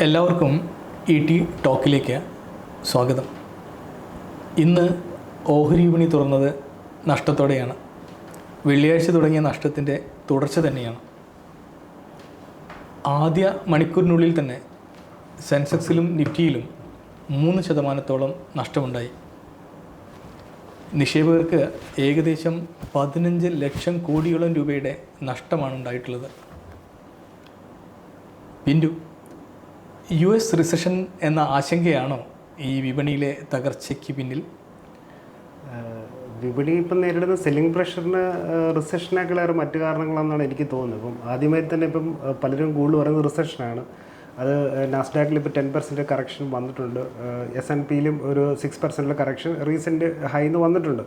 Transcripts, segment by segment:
എല്ലാവർക്കും E T ടോക്കിലേക്ക് സ്വാഗതം. ഇന്ന് ഓഹരി വിപണി തുറന്നത് നഷ്ടത്തോടെയാണ്. വെള്ളിയാഴ്ച തുടങ്ങിയ നഷ്ടത്തിന്റെ തുടർച്ച തന്നെയാണ്. ആദ്യ മണിക്കൂറിനുള്ളിൽ തന്നെ സെൻസെക്സിലും നിഫ്റ്റിയിലും മൂന്ന് ശതമാനത്തോളം നഷ്ടമുണ്ടായി. നിക്ഷേപകർക്ക് ഏകദേശം പതിനഞ്ച് ലക്ഷം കോടിയോളം രൂപയുടെ നഷ്ടമാണ് ഉണ്ടായിട്ടുള്ളത്. പിന്റു യു എസ് റിസഷൻ എന്ന ആശങ്കയാണോ ഈ വിപണിയിലെ തകർച്ചയ്ക്ക് പിന്നിൽ? വിപണി ഇപ്പം നേരിടുന്ന സെല്ലിംഗ് പ്രഷറിന് റിസഷനേക്കാളേറെ മറ്റു കാരണങ്ങളാണെന്നാണ് എനിക്ക് തോന്നുന്നത്. ഇപ്പം ആദ്യമായി തന്നെ ഇപ്പം പലരും കൂടുതൽ പറയുന്നത് റിസഷനാണ് അത് നാസ്ഡാക്കിൽ ഇപ്പോൾ ടെൻ പെർസെന്റ് കറക്ഷൻ വന്നിട്ടുണ്ട്. എസ് എൻ പിയിലും ഒരു സിക്സ് പെർസെന്റിലെ കറക്ഷൻ റീസെന്റ് ഹൈന്ന് വന്നിട്ടുണ്ട്.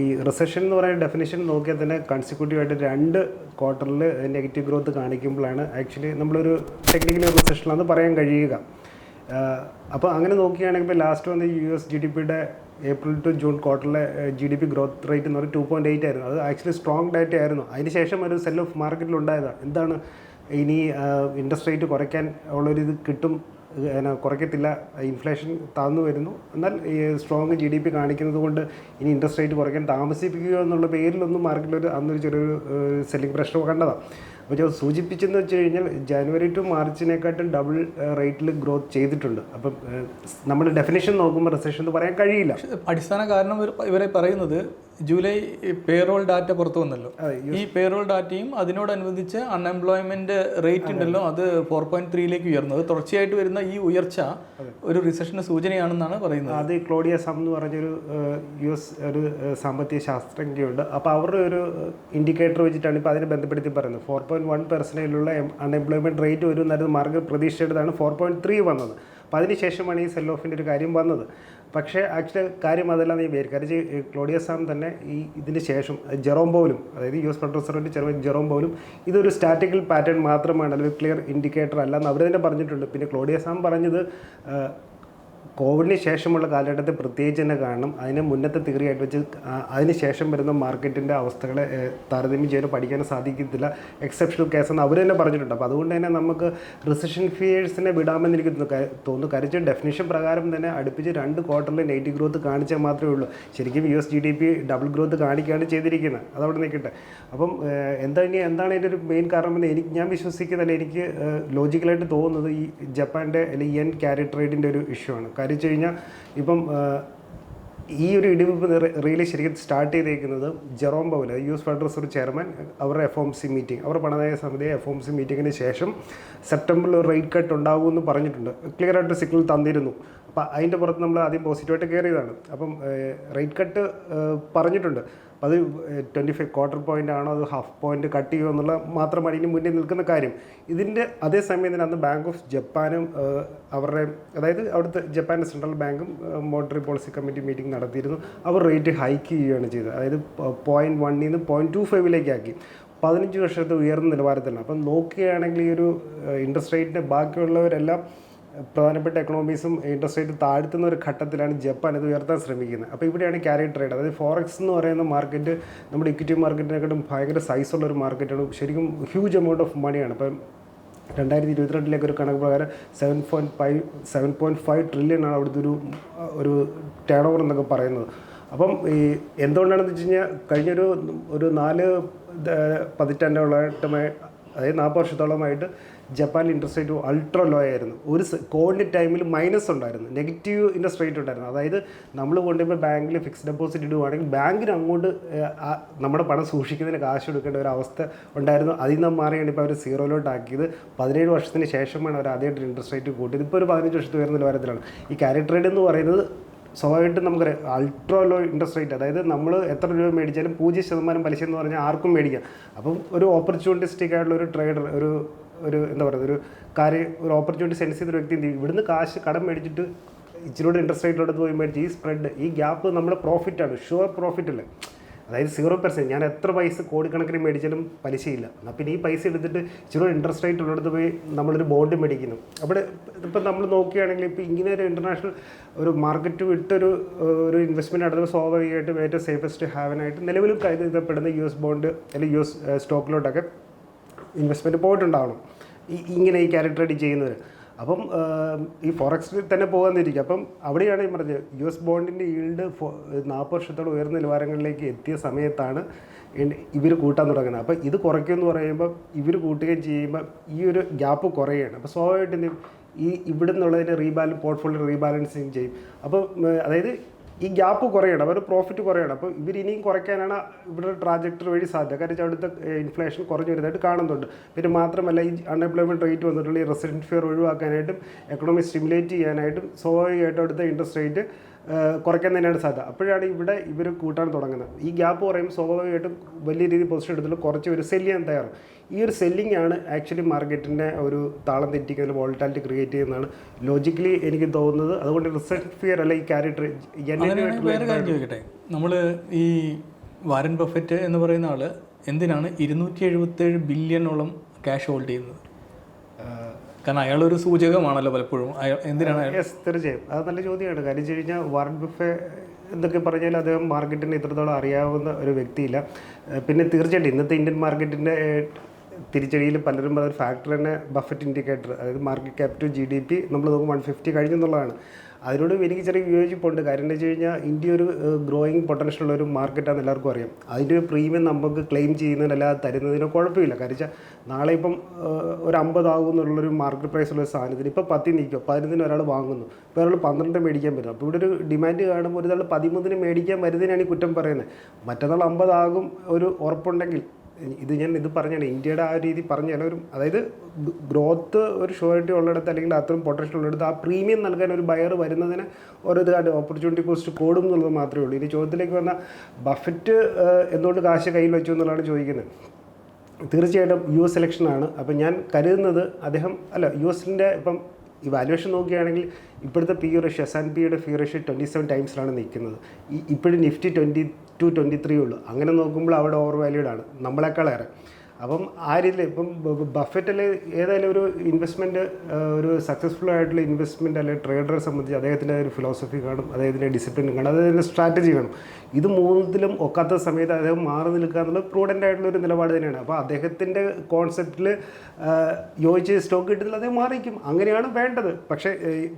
ഈ റിസഷൻ എന്ന് പറയുന്ന ഡെഫിനേഷൻ നോക്കിയാൽ തന്നെ കൺസിക്യൂട്ടീവായിട്ട് രണ്ട് ക്വാർട്ടറിൽ നെഗറ്റീവ് ഗ്രോത്ത് കാണിക്കുമ്പോഴാണ് ആക്ച്വലി നമ്മളൊരു ടെക്നിക്കലി റിസഷനാണെന്ന് പറയാൻ കഴിയുക. അപ്പോൾ അങ്ങനെ നോക്കുകയാണെങ്കിൽ ഇപ്പോൾ ലാസ്റ്റ് വന്ന് യു എസ് ജി ഡി പിയുടെ April to June ക്വാർട്ടറിലെ G D P growth rate എന്ന് പറഞ്ഞാൽ ടു പോയിന്റ് എയ്റ്റ് ആയിരുന്നു. അത് ആക്ച്വലി സ്ട്രോങ് ഡാറ്റ ആയിരുന്നു. അതിന് ശേഷം ഒരു സെൽ ഓഫ് മാർക്കറ്റിൽ ഉണ്ടായതാണ്. എന്താണ് ഇനി ഇൻട്രസ്റ്റ് റേറ്റ് കുറയ്ക്കാൻ ഉള്ളൊരു ഇത് കിട്ടും ഏന, കുറയ്ക്കത്തില്ല. ഇൻഫ്ലേഷൻ താന്നു വരുന്നു. എന്നാൽ ഈ സ്ട്രോങ് ജി ഡി പി കാണിക്കുന്നത് കൊണ്ട് ഇനി ഇൻട്രസ്റ്റ് റേറ്റ് കുറയ്ക്കാൻ താമസിപ്പിക്കുക എന്നുള്ള പേരിലൊന്നും മാർക്കറ്റിലൊരു അന്നൊരു ചെറിയൊരു സെല്ലിംഗ് പ്രഷർ കണ്ടതാണ്. അപ്പോൾ സൂചിപ്പിച്ചെന്ന് വെച്ച് കഴിഞ്ഞാൽ ജനുവരി ടു മാർച്ചിനെക്കാട്ടും ഡബിൾ റേറ്റിൽ ഗ്രോത്ത് ചെയ്തിട്ടുണ്ട്. അപ്പം നമ്മൾ ഡെഫിനേഷൻ നോക്കുമ്പോൾ റിസഷൻ എന്ന് പറയാൻ കഴിയില്ല. അടിസ്ഥാന കാരണം ഇവരെ പറയുന്നത് ജൂലൈ പേറോൾ ഡാറ്റ പുറത്തു വന്നല്ലോ. ഈ പേറോൾ ഡാറ്റയും അതിനോടനുബന്ധിച്ച് അൺഎംപ്ലോയ്മെന്റ് റേറ്റ് ഉണ്ടല്ലോ അത് ഫോർ പോയിന്റ് ത്രീയിലേക്ക് അത് തുടർച്ചയായിട്ട് വരുന്ന ഈ ഉയർച്ച ഒരു റിസഷന് സൂചനയാണെന്നാണ് പറയുന്നത്. അത് ക്ലോഡിയ സം എന്ന് പറഞ്ഞൊരു യു എസ് ഒരു സാമ്പത്തിക ശാസ്ത്രജ്ഞയുണ്ട്. അപ്പോൾ അവരുടെ ഒരു ഇൻഡിക്കേറ്റർ വെച്ചിട്ടാണ് ഇപ്പോൾ അതിനെ ബന്ധപ്പെടുത്തി പറയുന്നത്. ഫോർ പോയിന്റ് വൺ പെർസെന്റേജിലുള്ള അൺഎംപ്ലോയ്മെന്റ് റേറ്റ് വരും നല്ല മാർഗം പ്രതീക്ഷിച്ചെടുത്താണ് ഫോർ പോയിന്റ് ത്രീ വന്നത് അപ്പോൾ അതിനുശേഷമാണ് ഈ സെൽ ഓഫിന്റെ ഒരു കാര്യം വന്നത്. പക്ഷേ ആക്ച്വലി കാര്യം അതല്ല നീ പേര് കാര്യം ഈ ക്ലോഡിയ സാം തന്നെ ഈ ഇതിന് ശേഷം ജെറോം പോലും അതായത് യു എസ് റിസർവിന്റെ ചെറുപ്പം ജെറോം പോലും ഇതൊരു സ്റ്റാറ്റിക്കൽ പാറ്റേൺ മാത്രമാണ് അല്ലെങ്കിൽ ക്ലിയർ ഇൻഡിക്കേറ്റർ അല്ല എന്ന് അവർ തന്നെ പറഞ്ഞിട്ടുണ്ട്. പിന്നെ ക്ലോഡിയസ് സാം പറഞ്ഞത് കോവിഡിന് ശേഷമുള്ള കാലഘട്ടത്തിൽ പ്രത്യേകിച്ച് തന്നെ കാണണം. അതിന് മുന്നത്തെ തിയറിയായിട്ട് വെച്ച് അതിന് ശേഷം വരുന്ന മാർക്കറ്റിന്റെ അവസ്ഥകളെ താരതമ്യം ചെയ്യാൻ പഠിക്കാൻ സാധിക്കത്തില്ല. എക്സെപ്ഷണൽ കേസ് എന്ന് അവർ തന്നെ പറഞ്ഞിട്ടുണ്ട്. അപ്പോൾ അതുകൊണ്ട് തന്നെ നമുക്ക് റിസഷൻ ഫിയേഴ്സിനെ വിടാമെന്ന് എനിക്ക് തോന്നുന്നു. കാര്യം ഡെഫിനേഷൻ പ്രകാരം തന്നെ അടുപ്പിച്ച് രണ്ട് ക്വാർട്ടറിൽ നെഗറ്റീവ് ഗ്രോത്ത് കാണിച്ചാൽ മാത്രമേ ഉള്ളൂ. ശരിക്കും U S G D P double growth കാണിക്കുകയാണ് ചെയ്തിരിക്കുന്നത് അതവിടെ നിൽക്കട്ടെ. അപ്പം എന്താ ഇനി എന്താണ് അതിന്റെ ഒരു മെയിൻ കാരണം എന്ന് എനിക്ക് ഞാൻ വിശ്വസിക്കുന്നില്ല എനിക്ക് ലോജിക്കലായിട്ട് തോന്നുന്നത് ഈ ജപ്പാന്റെ അല്ലെങ്കിൽ എൻ ക്യാരി ട്രേഡിന്റെ ഒരു ഇഷ്യൂ ആണ്. കാര്യം വെച്ച് കഴിഞ്ഞാൽ ഇപ്പം ഈ ഒരു ഇടിവിപ്പ് റിയലി ശരിക്കും സ്റ്റാർട്ട് ചെയ്തേക്കുന്നത് Jerome Powell U S Federal Reserve chairman അവരുടെ എഫ് എം സി മീറ്റിംഗ് അവർ പണനയ സമിതി എഫ് എം സി മീറ്റിങ്ങിന് ശേഷം സെപ്റ്റംബറിൽ ഒരു റേറ്റ് കട്ട് ഉണ്ടാകുമെന്ന് പറഞ്ഞിട്ടുണ്ട്. ക്ലിയർ ആയിട്ട് സിഗ്നൽ തന്നിരുന്നു. അപ്പോൾ അതിന്റെ പുറത്ത് നമ്മൾ ആദ്യം പോസിറ്റീവായിട്ട് കയറിയതാണ് അപ്പം റേറ്റ് കട്ട് പറഞ്ഞിട്ടുണ്ട്. അത് ട്വന്റി ഫൈവ് ക്വാർട്ടർ പോയിന്റ് ആണോ അത് ഹാഫ് പോയിന്റ് കട്ട് ചെയ്യുമോ എന്നുള്ള മാത്രമാണ് ഇനി മുന്നിൽ നിൽക്കുന്ന കാര്യം. ഇതിന്റെ അതേ സമയം തന്നെ അന്ന് ബാങ്ക് ഓഫ് ജപ്പാനും അവരുടെ അതായത് അവിടുത്തെ ജപ്പാന്റെ സെൻട്രൽ ബാങ്കും മോണിറ്ററി പോളിസി കമ്മിറ്റി മീറ്റിംഗ് നടത്തിയിരുന്നു. അവർ റേറ്റ് ഹൈക്ക് ചെയ്യുകയാണ് ചെയ്തത്. അതായത് പോയിന്റ് വണ്ണിൽ നിന്ന് പോയിന്റ് ടു ഫൈവിലേക്ക് ആക്കി പതിനഞ്ച് വർഷത്തെ ഉയർന്ന നിലവാരത്തിലാണ്. അപ്പം നോക്കുകയാണെങ്കിൽ ഈ ഒരു ഇൻട്രസ്റ്റ് റേറ്റിന്റെ ബാക്കിയുള്ളവരെല്ലാം പ്രധാനപ്പെട്ട എക്കണോമീസും ഇൻട്രസ്റ്റ് റേറ്റ് താഴ്ത്തുന്ന ഒരു ഘട്ടത്തിലാണ് ജപ്പാൻ ഇത് ഉയർത്താൻ ശ്രമിക്കുന്നത്. അപ്പോൾ ഇവിടെയാണ് ക്യാരി ട്രേഡ് അതായത് ഫോറക്സ് എന്ന് പറയുന്ന മാർക്കറ്റ് നമ്മുടെ ഇക്വിറ്റി മാർക്കറ്റിനെക്കാട്ടും ഭയങ്കര സൈസുള്ള ഒരു മാർക്കറ്റാണ് ശരിക്കും ഹ്യൂജ് എമൗണ്ട് ഓഫ് മണിയാണ് അപ്പം രണ്ടായിരത്തി ഇരുപത്തിരണ്ടിലേക്ക് ഒരു കണക്ക് പ്രകാരം seven point five seven point five trillion ആണ് അവിടുത്തെ ഒരു ഒരു ടേൺ ഓവർ എന്നൊക്കെ പറയുന്നത്. അപ്പം ഈ എന്തുകൊണ്ടാണെന്ന് വെച്ച് കഴിഞ്ഞാൽ കഴിഞ്ഞൊരു ഒരു നാല് പതിറ്റാണ്ടോളായിട്ടുമായി അതായത് നാൽപ്പത് വർഷത്തോളമായിട്ട് ജപ്പാനിൽ ഇൻട്രസ്റ്റ് റേറ്റ് അൾട്ര ലോ ആയിരുന്നു. ഒരു കോവിഡ് ടൈമിൽ മൈനസ് ഉണ്ടായിരുന്നു. നെഗറ്റീവ് ഇൻട്രസ്റ്റ് റേറ്റ് ഉണ്ടായിരുന്നു. അതായത് നമ്മൾ കൊണ്ടുപോയി ബാങ്കിൽ ഫിക്സ്ഡ് ഡെപ്പോസിറ്റ് ഇടുവാണെങ്കിൽ ബാങ്കിന് അങ്ങോട്ട് നമ്മുടെ പണം സൂക്ഷിക്കുന്നതിന് കാശ് കൊടുക്കേണ്ട ഒരു അവസ്ഥ ഉണ്ടായിരുന്നു. അതിൽ നിന്ന് മാറിയാണ് ഇപ്പോൾ അവർ സീറോയിലോട്ട് ആക്കിയത് പതിനേഴ് വർഷത്തിന് ശേഷമാണ് അവർ ആദ്യമായിട്ട് ഇൻട്രസ്റ്റ് റേറ്റ് കൂട്ടിയത്. ഇപ്പോൾ ഒരു പതിനഞ്ച് വർഷത്തിൽ ഉയർന്ന നിലവാരത്തിലാണ്. ഈ ക്യാരി ട്രേഡ് എന്ന് പറയുന്നത് സ്വാഭാവികമായിട്ടും നമുക്കറിയാം. അൾട്രാ ലോ ഇൻട്രസ്റ്റ് റേറ്റ് അതായത് നമ്മൾ എത്ര രൂപ മേടിച്ചാലും പൂജ്യം ശതമാനം പലിശ എന്ന് പറഞ്ഞാൽ ആർക്കും മേടിക്കാം. അപ്പം ഒരു ഓപ്പർച്യൂണിറ്റിസ്റ്റിക് ആയിട്ടുള്ള ഒരു ട്രേഡർ ഒരു ഒരു എന്താ പറയുക ഒരു കാര്യം ഒരു ഓപ്പർച്യൂണിറ്റി സെൻസ് ചെയ്ത വ്യക്തി ഇവിടുന്ന് കാശ് കടം മേടിച്ചിട്ട് ഇച്ചിരൂടെ ഇൻട്രസ്റ്റ് റേറ്റിലോട്ട് പോയി മേടിച്ച് ഈ സ്പ്രെഡ് ഈ ഗ്യാപ്പ് നമ്മുടെ പ്രോഫിറ്റാണ് ഷുവർ പ്രോഫിറ്റ് അല്ലേ? അതായത് സീറോ പെർസെന്റ് ഞാൻ എത്ര പൈസ കോടിക്കണക്കിന് മേടിച്ചാലും പലിശയില്ല. എന്നാൽ പിന്നെ ഈ പൈസ എടുത്തിട്ട് ഇച്ചിരി ഇൻട്രസ്റ്റ് റേറ്റ് ഉള്ളിടത്ത് പോയി നമ്മളൊരു ബോണ്ട് മേടിക്കുന്നു. അവിടെ ഇപ്പം നമ്മൾ നോക്കുകയാണെങ്കിൽ ഇപ്പോൾ ഇങ്ങനെ ഒരു ഇന്റർനാഷണൽ ഒരു മാർക്കറ്റ് വിട്ടൊരു ഒരു ഇൻവെസ്റ്റ്മെന്റ് നടത്തുമ്പോൾ സ്വാഭാവികമായിട്ടും ഏറ്റവും സേഫസ്റ്റ് ഹാവനായിട്ട് നിലവിൽ കരുതപ്പെടുന്ന യു എസ് ബോണ്ട് അല്ലെങ്കിൽ യു എസ് സ്റ്റോക്കിലോട്ടൊക്കെ ഇൻവെസ്റ്റ്മെന്റ് പോയിട്ടുണ്ടാവണം. ഈ ഇങ്ങനെ ഈ ക്യാരക്ടർ ചെയ്യുന്നവർ അപ്പം ഈ ഫോറക്സിൽ തന്നെ പോകാന്നിരിക്കും. അപ്പം അവിടെയാണ് ഈ പറഞ്ഞത് യു എസ് ബോണ്ടിന്റെ ഈൽഡ് നാൽപ്പത് വർഷത്തോളം ഉയർന്ന നിലവാരങ്ങളിലേക്ക് എത്തിയ സമയത്താണ് ഇവർ കൂട്ടാൻ തുടങ്ങുന്നത്. അപ്പോൾ ഇത് കുറയ്ക്കുമെന്ന് പറയുമ്പോൾ ഇവർ കൂട്ടുകയും ചെയ്യുമ്പോൾ ഈ ഒരു ഗ്യാപ്പ് കുറയുകയാണ് അപ്പോൾ സ്വാഭാവികമായിട്ടും? ഈ ഇവിടെ നിന്നുള്ളതിന്റെ റീബാലൻസ് പോർട്ട്ഫോളിയോ റീബാലൻസിങ് ചെയ്യും അപ്പോൾ അതായത് ഈ ഗ്യാപ്പ് കുറയണം അവരുടെ പ്രോഫിറ്റ് കുറയണം. അപ്പോൾ ഇവർ ഇനിയും കുറയ്ക്കാനാണ് ഇവിടെ ട്രാജക്ടറി വഴി സാധ്യത. കാരണം വെച്ചാൽ അവിടുത്തെ ഇൻഫ്ലേഷൻ കുറഞ്ഞു വരുന്നതായിട്ട് കാണുന്നുണ്ട്. പിന്നെ മാത്രമല്ല ഈ അൺഎംപ്ലോയ്മെന്റ് റേറ്റ് വന്നിട്ടുള്ള ഈ റെസിഡന്റ് ഫെയർ ഒഴിവാക്കാനായിട്ടും എക്കണോമി സ്റ്റിമുലേറ്റ് ചെയ്യാനായിട്ടും സ്വാഭാവികമായിട്ടും അവിടുത്തെ ഇൻട്രസ്റ്റ് റേറ്റ് കുറയ്ക്കാൻ തന്നെയാണ് സാധ്യത. അപ്പോഴാണ് ഇവിടെ ഇവർ കൂട്ടാൻ തുടങ്ങുന്നത്. ഈ ഗ്യാപ്പ് പറയുമ്പോൾ സ്വാഭാവികമായിട്ടും വലിയ രീതിയിൽ പൊസിഷൻ എടുത്തിട്ട് കുറച്ച് ഒരു സെല്ല് ചെയ്യാൻ തയ്യാറും. ഈ ഒരു സെല്ലിംഗ് ആണ് ആക്ച്വലി മാർക്കറ്റിന്റെ ഒരു താളം തെറ്റിക്കുന്ന വോൾട്ടാലിറ്റി ക്രിയേറ്റ് ചെയ്യുന്നതാണ് ലോജിക്കലി എനിക്ക് തോന്നുന്നത്. അതുകൊണ്ട് റിസൾട്ട് ഫിയർ അല്ല ഈ ക്യാരക്ടർ ചോദിക്കട്ടെ? നമ്മൾ ഈ വാരൻ ബഫറ്റ് എന്ന് പറയുന്ന ആൾ എന്തിനാണ് ഇരുന്നൂറ്റി എഴുപത്തേഴ് ബില്യണോളം ക്യാഷ് ഹോൾഡ് ചെയ്യുന്നത്? കാരണം അയാളൊരു സൂചകമാണല്ലോ പലപ്പോഴും. അയാൾ എന്തിനാണ് യെസ് തീർച്ചയായും. അത് നല്ല ചോദ്യമാണ് കാര്യം വെച്ച് കഴിഞ്ഞാൽ വാറൻ ബുഫെ എന്തൊക്കെ പറഞ്ഞാൽ അദ്ദേഹം മാർക്കറ്റിനെ ഇത്രത്തോളം അറിയാവുന്ന ഒരു വ്യക്തിയില്ല. പിന്നെ തീർച്ചയായിട്ടും ഇന്നത്തെ ഇന്ത്യൻ മാർക്കറ്റിന്റെ തിരിച്ചടിയിൽ പലരും അതൊരു ഫാക്ടർ തന്നെ ബഫറ്റ് ഇൻഡിക്കേറ്റർ അതായത് market cap to G D P നമ്മൾ നോക്കുമ്പോൾ വൺ ഫിഫ്റ്റി കഴിഞ്ഞെന്നുള്ളതാണ്. അതിനോട് എനിക്ക് ചെറിയ വിയോജിപ്പുണ്ട്. കാര്യം എന്താ വെച്ച് കഴിഞ്ഞാൽ ഇന്ത്യ ഒരു ഗ്രോയിങ് പൊട്ടൻഷ്യൽ ഉള്ള ഒരു മാർക്കറ്റാണെന്ന് എല്ലാവർക്കും അറിയാം. അതിന്റെ ഒരു പ്രീമിയം നമുക്ക് ക്ലെയിം ചെയ്യുന്നതിനല്ലാതെ തരുന്നതിന് കുഴപ്പമില്ല. കാര്യം വെച്ചാൽ നാളെ ഇപ്പം ഒരു അമ്പതാകും എന്നുള്ളൊരു മാർക്കറ്റ് പ്രൈസ് ഉള്ള സാധനത്തിന് ഇപ്പോൾ പത്തിൽ നിൽക്കും. പതിനൊന്നിന് ഒരാൾ വാങ്ങുന്നു. ഇപ്പോൾ ഒരാൾ പന്ത്രണ്ട് മേടിക്കാൻ പറ്റും. അപ്പോൾ ഇവിടെ ഒരു ഡിമാൻഡ് കാണുമ്പോൾ ഒരാൾ പതിമൂന്നിന് മേടിക്കാൻ വരുന്നതിനാണ് ഈ കുറ്റം പറയുന്നത്. മറ്റന്നാൾ അമ്പതാകും ഒരു ഉറപ്പുണ്ടെങ്കിൽ ഇത് ഞാൻ ഇത് പറഞ്ഞാണ് ഇന്ത്യയുടെ ആ രീതി പറഞ്ഞാൽ ഒരു അതായത് ഗ്രോത്ത് ഒരു ഷുവറിറ്റി ഉള്ളിടത്ത് അല്ലെങ്കിൽ അത്രയും പൊട്ടൻഷ്യൽ ഉള്ളിടത്ത് ആ പ്രീമിയം നൽകാൻ ഒരു ബയർ വരുന്നതിന് ഓരോ ഇത് കണ്ട് ഓപ്പർച്യൂണിറ്റി കോസ്റ്റ് കൂടും എന്നുള്ളത് മാത്രമേ ഉള്ളൂ. ഇനി ചോദ്യത്തിലേക്ക് വന്ന ബഫറ്റ് എന്തുകൊണ്ട് കാശ് കയ്യിൽ വെച്ചു എന്നുള്ളതാണ് ചോദിക്കുന്നത്. തീർച്ചയായിട്ടും യു എസ് ഇലക്ഷനാണ് അപ്പം ഞാൻ കരുതുന്നത് അദ്ദേഹം അല്ല യു എസിന്റെ ഇപ്പം ഈ വാല്യുവേഷൻ നോക്കുകയാണെങ്കിൽ ഇപ്പോഴത്തെ പി റേഷ്യോ എസ് ആൻഡ് പിയുടെ ഫി റേഷ്യോ ട്വന്റി സെവൻ ടൈംസിലാണ് നിൽക്കുന്നത്. ഈ ഇപ്പോഴും Nifty twenty two twenty three ഉള്ളൂ. അങ്ങനെ നോക്കുമ്പോൾ അവിടെ ഓവർ വാല്യൂഡ് ആണ്. നമ്മളെക്കാളേറെ അപ്പം ആ രീതിയിൽ ഇപ്പം ബഫറ്റിൽ ഏതായാലും ഒരു ഇൻവെസ്റ്റ്മെന്റ് ഒരു സക്സസ്ഫുൾ ആയിട്ടുള്ള ഇൻവെസ്റ്റ്മെന്റ് അല്ലെങ്കിൽ ട്രേഡറെ സംബന്ധിച്ച് അദ്ദേഹത്തിന്റെ ഒരു ഫിലോസഫി കാണും അദ്ദേഹത്തിന്റെ ഡിസിപ്ലിൻ കാണും അദ്ദേഹത്തിന്റെ സ്ട്രാറ്റജി കാണും. ഇത് മൂന്നിലും ഒക്കാത്ത സമയത്ത് അദ്ദേഹം മാറി നിൽക്കുക എന്നുള്ളത് പ്രൂഡന്റ് ആയിട്ടുള്ള ഒരു നിലപാട് തന്നെയാണ്. അപ്പോൾ അദ്ദേഹത്തിന്റെ കോൺസെപ്റ്റിൽ യോജിച്ച് സ്റ്റോക്ക് കിട്ടുന്നില്ല അദ്ദേഹം മാറിക്കും അങ്ങനെയാണ് വേണ്ടത്. പക്ഷേ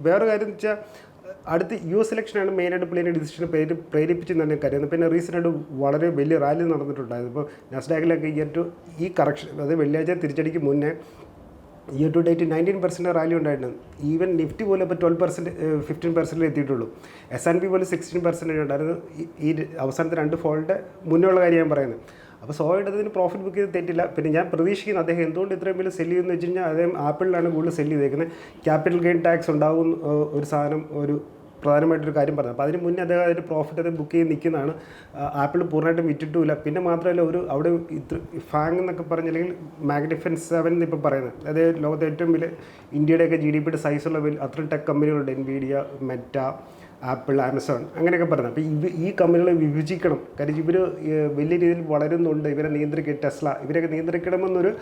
വേറെ കാര്യം എന്ന് വെച്ചാൽ അടുത്ത് യു എസ് ഇലക്ഷനാണ് മെയിനായിട്ട് പ്ലെയിനെ ഡിസിഷനെ പ്രേരി പ്രേരിപ്പിച്ചെന്നാണ് ഞാൻ കരുതുന്നത്. പിന്നെ റീസെന്റായിട്ട് വളരെ വലിയ റാലി നടന്നിട്ടുണ്ടായിരുന്നു. ഇപ്പോൾ നസ്ഡാക്കിലൊക്കെ ഇയർ ടു ഈ കറക്ഷൻ അതായത് വെള്ളിയാഴ്ച തിരിച്ചടിക്ക് മുന്നേ year to date nineteen percent rally ഉണ്ടായിട്ടുണ്ട് ഈവൻ നിഫ്റ്റി പോലും ഇപ്പോൾ ട്വൽവ് പെർസെന്റ് ഫിഫ്റ്റീൻ പെർസെന്റിൽ എത്തിയിട്ടുള്ളൂ. എസ് ആൻ പി പോലും സിക്സ്റ്റീൻ പെർസെന്റേജ് ഉണ്ടായിരുന്നു. ഈ അവസാനത്തെ രണ്ട് ഫോളിന്റെ മുന്നേ ഉള്ള കാര്യം ഞാൻ പറയുന്നത്. അപ്പോൾ സ്വാഭാവികമായിട്ട് പ്രോഫിറ്റ് ബുക്ക് ചെയ്ത് തെറ്റില്ല. പിന്നെ ഞാൻ പ്രതീക്ഷിക്കുന്നത് അദ്ദേഹം എന്തുകൊണ്ട് ഇത്രയും വലിയ സെല്ല് ചെയ്യുമെന്ന് വെച്ച് കഴിഞ്ഞാൽ അദ്ദേഹം ആപ്പിളിലാണ് കൂടുതൽ സെല്ല് ചെയ്തേക്കുന്നത് ക്യാപിറ്റൽ ഗെയിൻ ടാക്സ് ഉണ്ടാവും ഏഹ്, ഒരു സാധനം ഒരു പ്രധാനമായിട്ടൊരു കാര്യം പറഞ്ഞു അപ്പോൾ അതിന് മുന്നേ അദ്ദേഹം അതിന്റെ പ്രോഫിറ്റ് അത് ബുക്ക് ചെയ്ത് നിൽക്കുന്നതാണ്. ആപ്പിൾ പൂർണമായിട്ടും വിറ്റിട്ടുമില്ല. പിന്നെ മാത്രമല്ല ഒരു അവിടെ ഇത്ര ഫാങ് എന്നൊക്കെ പറഞ്ഞ അല്ലെങ്കിൽ മാഗ്നിഫിൻ സെവൻ എന്ന് ഇപ്പോൾ പറയുന്നത്. അതായത് ലോകത്തെ ഏറ്റവും വലിയ ഇന്ത്യയുടെയൊക്കെ ജി ഡി പിയുടെ സൈസുള്ള അത്രയും ടെക് കമ്പനികളുണ്ട് എൻവിഡിയ മെറ്റ ആപ്പിൾ ആമസോൺ അങ്ങനെയൊക്കെ പറഞ്ഞു. അപ്പോൾ ഇവ ഈ കമ്പനികളെ വിഭജിക്കണം. കാര്യം ഇവർ വലിയ രീതിയിൽ വളരുന്നുണ്ട്. ഇവരെ നിയന്ത്രിക്കുക ടെസ്ല. ഇവരൊക്കെ നിയന്ത്രിക്കണമെന്നൊരു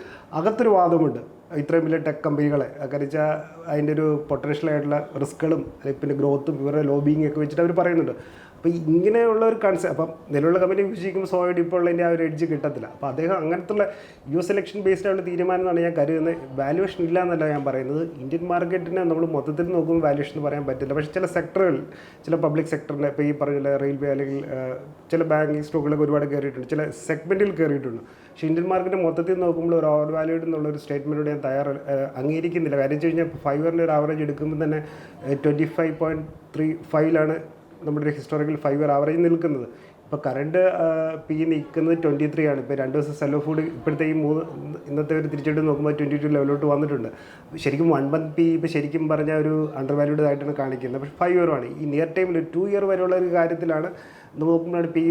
അകത്തൊരു വാദമുണ്ട്. ഇത്രയും വലിയ ടെക് കമ്പനികളെ. കാര്യം വെച്ചാൽ അതിന്റെ ഒരു പൊട്ടൻഷ്യലായിട്ടുള്ള റിസ്ക്കുകളും പിന്നെ ഗ്രോത്തും ഇവരുടെ ലോബിങ് ഒക്കെ വെച്ചിട്ട് അവർ പറയുന്നുണ്ട്. അപ്പോൾ ഇങ്ങനെയുള്ള ഒരു കൺസെപ്റ്റ് അപ്പം നിലവിലുള്ള കമ്പനി വിഭജിക്കുമ്പോൾ സ്വാഭാവികം ഇപ്പോൾ ഉള്ളതിന്റെ ആ ഒരു എഡ്ജ് കിട്ടത്തില്ല. അപ്പോൾ അദ്ദേഹം അങ്ങനത്തുള്ള യു സെലക്ഷൻ ബേസ്ഡ് ആണ് തീരുമാനം എന്നാണ് ഞാൻ കരുതുന്നത്. വാല്യുവേഷൻ ഇല്ല എന്നല്ല ഞാൻ പറയുന്നത്. ഇന്ത്യൻ മാർക്കറ്റിനെ നമ്മൾ മൊത്തത്തിൽ നോക്കുമ്പോൾ വാല്യുവേഷൻ എന്ന് പറയാൻ പറ്റില്ല. പക്ഷേ ചില സെക്ടറുകൾ ചില പബ്ലിക് സെക്ടറിൽ ഇപ്പോൾ ഈ പറഞ്ഞ റെയിൽവേ അല്ലെങ്കിൽ ചില ബാങ്കിങ് സ്റ്റോക്കുകളൊക്കെ ഒരുപാട് കയറിയിട്ടുണ്ട്. ചില സെഗ്മെന്റിൽ കയറിയിട്ടുണ്ട്. പക്ഷേ ഇന്ത്യൻ മാർക്കറ്റ് മൊത്തത്തിൽ നോക്കുമ്പോൾ ഒരു ഓവർ വാല്യൂഡ് എന്നുള്ള ഒരു സ്റ്റേറ്റ്മെന്റോട് ഞാൻ തയ്യാറ് അംഗീകരിക്കുന്നില്ല. കാര്യം വെച്ച് കഴിഞ്ഞാൽ ഫൈവ് ഇയറിന്റെ ഒരു ആവറേജ് എടുക്കുമ്പോൾ തന്നെ ട്വന്റി ഫൈവ് പോയിന്റ് ത്രീ ഫൈവിലാണ് നമ്മുടെ ഒരു ഹിസ്റ്റോറിക്കൽ ഫൈവ് ഇയർ ആവറേജ് നിൽക്കുന്നത്. ഇപ്പോൾ കറണ്ട് പി നിൽക്കുന്നത് ട്വന്റി ത്രീ ആണ്. ഇപ്പോൾ രണ്ട് ദിവസം സെല്ലോ ഫുഡ് ഇപ്പോഴത്തെ ഈ മൂന്ന് ഇന്നത്തെ ഒരു തിരിച്ചെടുത്ത് നോക്കുമ്പോൾ ട്വന്റി ടു ലെവലോട്ട് വന്നിട്ടുണ്ട്. ശരിക്കും വൺ മന്ത് പി ഇപ്പോൾ ശരിക്കും പറഞ്ഞ ഒരു അണ്ടർ വാല്യൂഡ് ആയിട്ടാണ് കാണിക്കുന്നത്. പക്ഷേ ഫൈവ് ഇയർ ആണ്. ഈ നിയർ ടൈമിൽ ടു ഇയർ വരെയുള്ള ഒരു കാര്യത്തിലാണ് നോക്കുമ്പോഴാണ് പി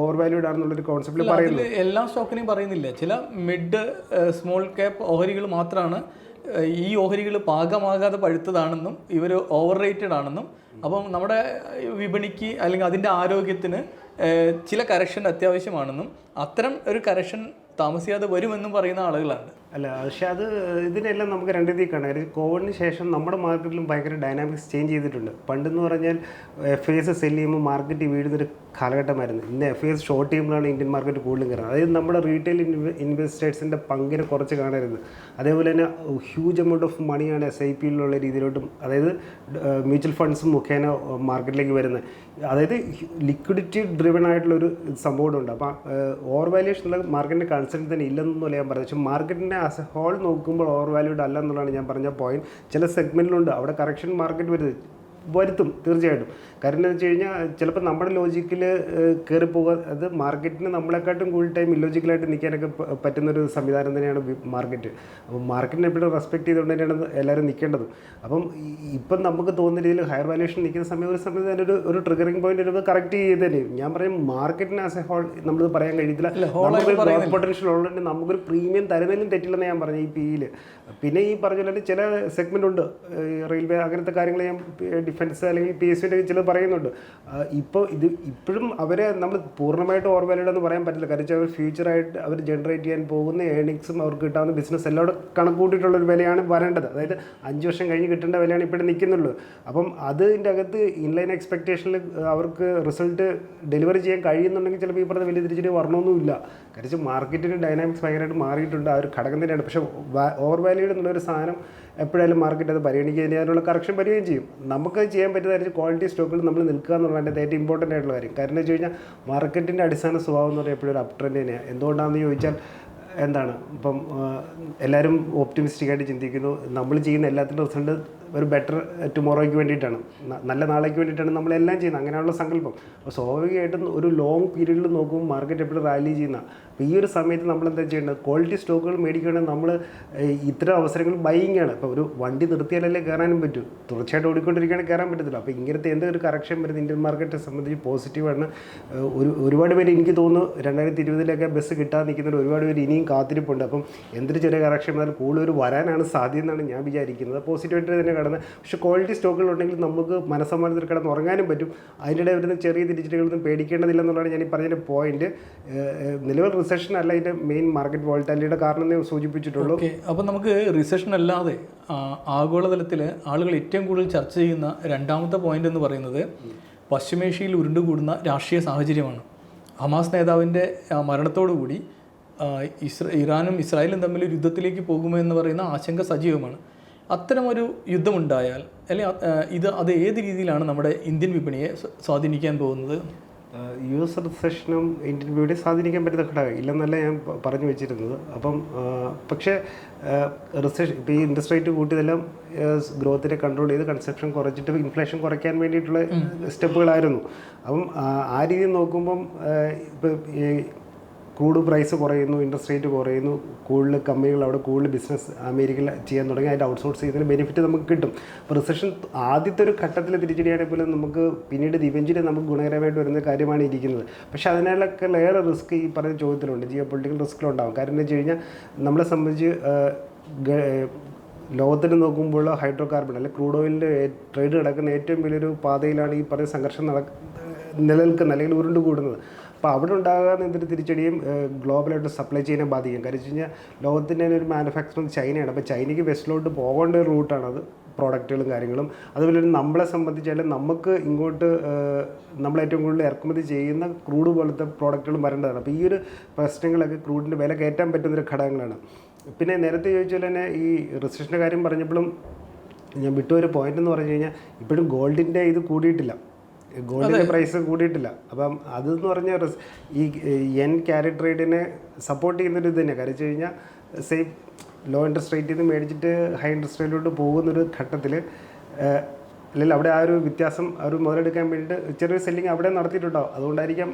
ഓവർ വാല്യൂഡ് ആണെന്നുള്ളൊരു കോൺസെപ്റ്റിൽ അതിൽ പറയുന്നത്. എല്ലാ സ്റ്റോക്കിനെയും പറയുന്നില്ല. ചില മിഡ് സ്മോൾ ക്യാപ്പ് ഓഹരികൾ മാത്രമാണ് ഈ ഓഹരികൾ പാകമാകാതെ പഴുത്തതാണെന്നും ഇവർ ഓവർ റേറ്റഡ് ആണെന്നും അപ്പം നമ്മുടെ വിപണിക്ക് അല്ലെങ്കിൽ അതിന്റെ ആരോഗ്യത്തിന് ചില കറക്ഷൻ അത്യാവശ്യമാണെന്നും അത്തരം ഒരു കറക്ഷൻ താമസിയാതെ വരുമെന്നും പറയുന്ന ആളുകളാണ്. അല്ല പക്ഷെ അത് ഇതിനെല്ലാം നമുക്ക് രണ്ട് രീതിയിൽ കാണാം. കാര്യം കോവിഡിന് ശേഷം നമ്മുടെ മാർക്കറ്റിലും ഭയങ്കര ഡൈനാമിക്സ് ചേഞ്ച് ചെയ്തിട്ടുണ്ട്. പണ്ടെന്ന് പറഞ്ഞാൽ എഫ് എസ് സെൽ ചെയ്യുമ്പോൾ മാർക്കറ്റ് വീഴുന്നൊരു കാലഘട്ടമായിരുന്നു. ഇന്ന് എഫ് എസ് ഷോർട്ട് ചെയ്യുമ്പോഴാണ് ഇന്ത്യൻ മാർക്കറ്റ് കൂടുതലും കയറുന്നത്. അതായത് നമ്മുടെ റീറ്റെയിൽ ഇൻവെസ്റ്റേഴ്സിന്റെ പങ്കിനെ കുറച്ച് കാണരുത്. അതേപോലെ തന്നെ ഹ്യൂജ് എമൗണ്ട് ഓഫ് മണിയാണ് എസ് ഐ പിയിലുള്ള രീതിയിലോട്ടും അതായത് മ്യൂച്വൽ ഫണ്ട്സ് മുഖേന മാർക്കറ്റിലേക്ക് വരുന്നത്. അതായത് ലിക്വിഡിറ്റി ഡ്രിവൺ ആയിട്ടുള്ള ഒരു സംഭവം ഉണ്ട്. അപ്പോൾ ഓവർ വാല്യൂഷനുള്ള മാർക്കറ്റിന്റെ കൺസേൺ തന്നെ ഇല്ലെന്നല്ല ഞാൻ പറഞ്ഞത്. പക്ഷേ മാർക്കറ്റിനെ ആസ് എ ഹോൾ നോക്കുമ്പോൾ ഓവർ വാല്യൂഡ് അല്ല എന്നുള്ളതാണ് ഞാൻ പറഞ്ഞ പോയിന്റ് ചില സെഗ്മെന്റിലുണ്ട് അവിടെ കറക്ഷൻ മാർക്കറ്റ് വരുന്നത്. വരുത്തും തീർച്ചയായിട്ടും. കാരണം എന്താ വെച്ച് കഴിഞ്ഞാൽ ചിലപ്പോൾ നമ്മുടെ ലോജിക്കിൽ കയറി പോകുക അത് മാർക്കറ്റിന് നമ്മളെക്കാട്ടും കൂടുതൽ ടൈം ഇല്ലോജിക്കലായിട്ട് നിൽക്കാനൊക്കെ പറ്റുന്നൊരു സംവിധാനം തന്നെയാണ് മാർക്കറ്റ് അപ്പോൾ മാർക്കറ്റിനെ എപ്പോഴും റെസ്പെക്ട് ചെയ്തുകൊണ്ട് തന്നെയാണ് എല്ലാവരും നിൽക്കേണ്ടത് അപ്പം ഇപ്പം നമുക്ക് തോന്നുന്ന രീതിയിൽ ഹയർ വാല്യൂഷൻ നിൽക്കുന്ന സമയം ഒരു സമയത്ത് തന്നെ ഒരു ട്രിഗറിംഗ് പോയിന്റ് വരുമ്പോൾ കറക്റ്റ് ചെയ്ത് തന്നെ. ഞാൻ പറയും മാർക്കറ്റിന് ആസ് എ ഹോൾ നമ്മളിത് പറയാൻ കഴിയത്തില്ല. പൊട്ടൻഷ്യൽ ഉള്ളതുകൊണ്ട് നമുക്കൊരു പ്രീമിയം തരുന്നതിലും തെറ്റില്ലെന്ന് ഞാൻ പറഞ്ഞു ഈ പിയിൽ പിന്നെ ഈ പറഞ്ഞ പോലെ ചില സെഗ്മെന്റ് ഉണ്ട്. റെയിൽവേ അങ്ങനത്തെ കാര്യങ്ങൾ ഞാൻ ഡിഫൻസ് അല്ലെങ്കിൽ പി എസ് ചിലത് പറയുന്നുണ്ട്. ഇപ്പോൾ ഇത് ഇപ്പോഴും അവരെ നമ്മൾ പൂർണമായിട്ട് ഓർവാലിഡ് എന്ന് പറയാൻ പറ്റില്ല. കാരണം വെച്ചാൽ അവർ ഫ്യൂച്ചറായിട്ട് അവർ ജനറേറ്റ് ചെയ്യാൻ പോകുന്ന ഏണിങ്സും അവർക്ക് കിട്ടാവുന്ന ബിസിനസ് എല്ലാം കൂടെ കണക്കൂട്ടിയിട്ടുള്ള ഒരു വിലയാണ് വരേണ്ടത്. അതായത് അഞ്ച് വർഷം കഴിഞ്ഞ് കിട്ടേണ്ട വിലയാണ് ഇപ്പോൾ നിൽക്കുന്നുള്ളൂ അപ്പം അതിന്റെ അകത്ത് ഇൻലൈൻ എക്സ്പെക്റ്റേഷനിൽ അവർക്ക് റിസൾട്ട് ഡെലിവറി ചെയ്യാൻ കഴിയുന്നുണ്ടെങ്കിൽ ചിലപ്പോൾ ഈ പറഞ്ഞ വലിയ തിരിച്ചടി വരണമൊന്നുമില്ല. കാരണം മാർക്കറ്റിന്റെ ഡൈനാമിക്സ് ഭയങ്കരമായിട്ട് മാറിയിട്ടുണ്ട്. ആ ഒരു ഘടകം തന്നെയാണ്. പക്ഷേ ഓവർ വാല്യൂഡ് എന്നുള്ളൊരു സാധനം എപ്പോഴായാലും മാർക്കറ്റ് അത് പരിഗണിക്കുകയും അതിനുള്ള കറക്ഷൻ വരികയും ചെയ്യും. നമുക്ക് ചെയ്യാൻ പറ്റുന്നതായിരിക്കും ക്വാളിറ്റി സ്റ്റോക്കിൽ നമ്മൾ നിൽക്കുക എന്നുള്ളതാണ് ഏറ്റവും ഇമ്പോർട്ടന്റ് ആയിട്ടുള്ള കാര്യം. കാരണം എന്ന് വെച്ച് കഴിഞ്ഞാൽ മാർക്കറ്റിന്റെ അടിസ്ഥാന സ്വഭാവം എന്ന് പറഞ്ഞാൽ എപ്പോഴും ഒരു അപ് ട്രെൻഡ് തന്നെയാണ് എന്തുകൊണ്ടാണെന്ന് ചോദിച്ചാൽ എന്താണ്? ഇപ്പം എല്ലാവരും ഓപ്റ്റിമിസ്റ്റിക്കായിട്ട് ചിന്തിക്കുന്നു. നമ്മൾ ചെയ്യുന്ന എല്ലാത്തിന്റെ റിസൾട്ട് ഒരു ബെറ്റർ ടുമോറോയ്ക്ക് വേണ്ടിയിട്ടാണ്. നല്ല നാളേക്ക് വേണ്ടിയിട്ടാണ് നമ്മളെല്ലാം ചെയ്യുന്നത്. അങ്ങനെയുള്ള സങ്കല്പം. അപ്പോൾ സ്വാഭാവികമായിട്ടും ഒരു ലോങ് പീരീഡിൽ നോക്കുമ്പോൾ മാർക്കറ്റ് എപ്പോഴും റാലി ചെയ്യുന്ന. അപ്പോൾ ഈ ഒരു സമയത്ത് നമ്മൾ എന്താ ചെയ്യേണ്ടത് ക്വാളിറ്റി സ്റ്റോക്കുകൾ മേടിക്കുകയാണെങ്കിൽ നമ്മൾ ഇത്തരം അവസരങ്ങൾ ബൈയിങ് ആണ്. ഇപ്പോൾ ഒരു വണ്ടി നിർത്തിയാലല്ലേ കയറാനും പറ്റൂ. തുടർച്ചയായിട്ട് ഓടിക്കൊണ്ടിരിക്കുകയാണെങ്കിൽ കയറാൻ പറ്റത്തില്ല. അപ്പോൾ ഇങ്ങനത്തെ എന്തൊരു കറക്ഷൻ വരുന്നത് ഇന്ത്യൻ മാർക്കറ്റിനെ സംബന്ധിച്ച് പോസിറ്റീവാണ് ഒരു ഒരുപാട് പേര് എനിക്ക് തോന്നുന്നു രണ്ടായിരത്തി ഇരുപതിലൊക്കെ ബസ് കിട്ടാതെ നിൽക്കുന്നവർ ഒരുപാട് പേര് ഇനിയും കാത്തിരിപ്പുണ്ട്. അപ്പം എന്തൊരു ചെറിയ കറക്ഷൻ വന്നാലും കൂടുതൽ വരാനാണ് സാധ്യത എന്നാണ് ഞാൻ വിചാരിക്കുന്നത്. പോസിറ്റീവായിട്ട് തന്നെ കിടന്ന് പക്ഷെ ക്വാളിറ്റി സ്റ്റോക്കുകളുണ്ടെങ്കിൽ നമുക്ക് മനസ്സമാനത്തിൽ കിടന്ന് ഉറങ്ങാനും പറ്റും. അതിനിടെ വരുന്ന ചെറിയ തിരിച്ചടികളൊന്നും പേടിക്കേണ്ടതില്ല എന്നുള്ളതാണ് ഞാൻ ഈ പറഞ്ഞ പോയിന്റ് നിലവിൽ റിസഷൻ അല്ല ഇതിന്റെ മെയിൻ മാർക്കറ്റ് വോൾട്ടാലിറ്റിയുടെ കാരണം സൂചിപ്പിച്ചിട്ടുള്ളൂ. അപ്പോൾ അപ്പം നമുക്ക് റിസഷൻ അല്ലാതെ ആഗോളതലത്തിൽ ആളുകൾ ഏറ്റവും കൂടുതൽ ചർച്ച ചെയ്യുന്ന രണ്ടാമത്തെ പോയിന്റ് എന്ന് പറയുന്നത് പശ്ചിമേഷ്യയിൽ ഉരുണ്ടുകൂടുന്ന രാഷ്ട്രീയ സാഹചര്യമാണ്. ഹമാസ് നേതാവിന്റെ മരണത്തോടുകൂടി ഇസ്ര ഇറാനും ഇസ്രായേലും തമ്മിൽ യുദ്ധത്തിലേക്ക് പോകുമോ എന്ന് പറയുന്ന ആശങ്ക സജീവമാണ്. അത്തരമൊരു യുദ്ധമുണ്ടായാൽ അല്ലെങ്കിൽ ഇത് അത് ഏത് രീതിയിലാണ് നമ്മുടെ ഇന്ത്യൻ വിപണിയെ സ്വാധീനിക്കാൻ പോകുന്നത്? യു എസ് റിസഷനും ഇന്ത്യൻ വിപണിയെ സ്വാധീനിക്കാൻ പറ്റുന്ന ഘടകം ഇല്ലെന്നല്ല ഞാൻ പറഞ്ഞു വെച്ചിരുന്നത്. അപ്പം പക്ഷേ റിസഷൻ ഇപ്പോൾ ഈ ഇൻട്രസ്റ്റ് റേറ്റ് കൂട്ടിയതെല്ലാം ഗ്രോത്തിനെ കൺട്രോൾ ചെയ്ത് കൺസെപ്ഷൻ കുറച്ചിട്ട് ഇൻഫ്ലേഷൻ കുറയ്ക്കാൻ വേണ്ടിയിട്ടുള്ള സ്റ്റെപ്പുകളായിരുന്നു. അപ്പം ആ, രീതിയിൽ നോക്കുമ്പം ഇപ്പം ക്രൂഡ് പ്രൈസ് കുറയുന്നു ഇൻട്രസ്റ്റ് റേറ്റ് കുറയുന്നു കൂടുതൽ കമ്പനികൾ അവിടെ കൂടുതൽ ബിസിനസ് അമേരിക്കയിൽ ചെയ്യാൻ തുടങ്ങി അതിന്റെ ഔട്ട്സോഴ്സ് ചെയ്തതിന് ബെനിഫിറ്റ് നമുക്ക് കിട്ടും. അപ്പോൾ റിസഷൻ ആദ്യത്തെ ഒരു ഘട്ടത്തിൽ തിരിച്ചടിയാണെങ്കിൽ പോലും നമുക്ക് പിന്നീട് ഇവഞ്ചിലി നമുക്ക് ഗുണകരമായിട്ട് വരുന്ന കാര്യമാണ് ഇരിക്കുന്നത്. പക്ഷേ അതിനാലൊക്കെ ഏറെ റിസ്ക് ഈ പറഞ്ഞ ചോദ്യത്തിലുണ്ട് ജിയോ പൊളിറ്റിക്കൽ റിസ്ക്കിലുണ്ടാകും കാരണം എന്ന് വെച്ച് കഴിഞ്ഞാൽ നമ്മളെ സംബന്ധിച്ച് ലോകത്തിന് നോക്കുമ്പോൾ ഹൈഡ്രോ കാർബൺ അല്ലെങ്കിൽ ക്രൂഡ് ഓയിലിന്റെ ട്രേഡ് നടക്കുന്ന ഏറ്റവും വലിയൊരു പാതയിലാണ് ഈ പറയുന്ന സംഘർഷം നട നിലനിൽക്കുന്നത് അല്ലെങ്കിൽ ഉരുണ്ട് കൂടുന്നത് അപ്പോൾ അവിടെ ഉണ്ടാകാൻ എന്തൊരു തിരിച്ചടിയും ഗ്ലോബലായിട്ട് സപ്ലൈ ചെയിനെ ബാധിക്കും. കാര്യം വെച്ച് കഴിഞ്ഞാൽ ലോകത്തിന്റെ ഒരു മാനുഫാക്ചറിങ് ചൈനയാണ്. അപ്പോൾ ചൈനയ്ക്ക് വെസ്റ്റിലോട്ട് പോകേണ്ട ഒരു റൂട്ടാണത് പ്രോഡക്റ്റുകളും കാര്യങ്ങളും. അതുപോലെ നമ്മളെ സംബന്ധിച്ചാലും നമുക്ക് ഇങ്ങോട്ട് നമ്മൾ ഏറ്റവും കൂടുതൽ ഇറക്കുമതി ചെയ്യുന്ന ക്രൂഡ് പോലത്തെ പ്രോഡക്റ്റുകളും വരേണ്ടതാണ്. അപ്പോൾ ഈ ഒരു പ്രശ്നങ്ങളൊക്കെ ക്രൂഡിന്റെ വില കയറ്റാൻ പറ്റുന്നൊരു ഘടകങ്ങളാണ്. പിന്നെ നേരത്തെ ചോദിച്ചാൽ തന്നെ ഈ റിസഷന്റെ കാര്യം പറഞ്ഞപ്പോഴും ഞാൻ വിട്ടുപോയൊരു പോയിന്റ് എന്ന് പറഞ്ഞു കഴിഞ്ഞാൽ ഇപ്പോഴും ഗോൾഡിന്റെ ഇത് കൂടിയിട്ടില്ല. ഗോൾഡിന്റെ പ്രൈസ് കൂടിയിട്ടില്ല. അപ്പം അതെന്ന് പറഞ്ഞാൽ റിസ് ഈ എൻ ക്യാരി ട്രേഡിനെ സപ്പോർട്ട് ചെയ്യുന്നൊരു ഇത് തന്നെ കാര്യം വെച്ച് കഴിഞ്ഞാൽ സെയിം ലോ ഇൻട്രസ്റ്റ് റേറ്റിൽ നിന്ന് മേടിച്ചിട്ട് ഹൈ ഇൻട്രസ്റ്റ് റേറ്റിലോട്ട് പോകുന്നൊരു ഘട്ടത്തിൽ അല്ലെങ്കിൽ അവിടെ ആ ഒരു വ്യത്യാസം ആ ഒരു മുതലെടുക്കാൻ വേണ്ടിയിട്ട് ചെറിയൊരു സെല്ലിംഗ് അവിടെ നടത്തിയിട്ടുണ്ടാവും. അതുകൊണ്ടായിരിക്കാം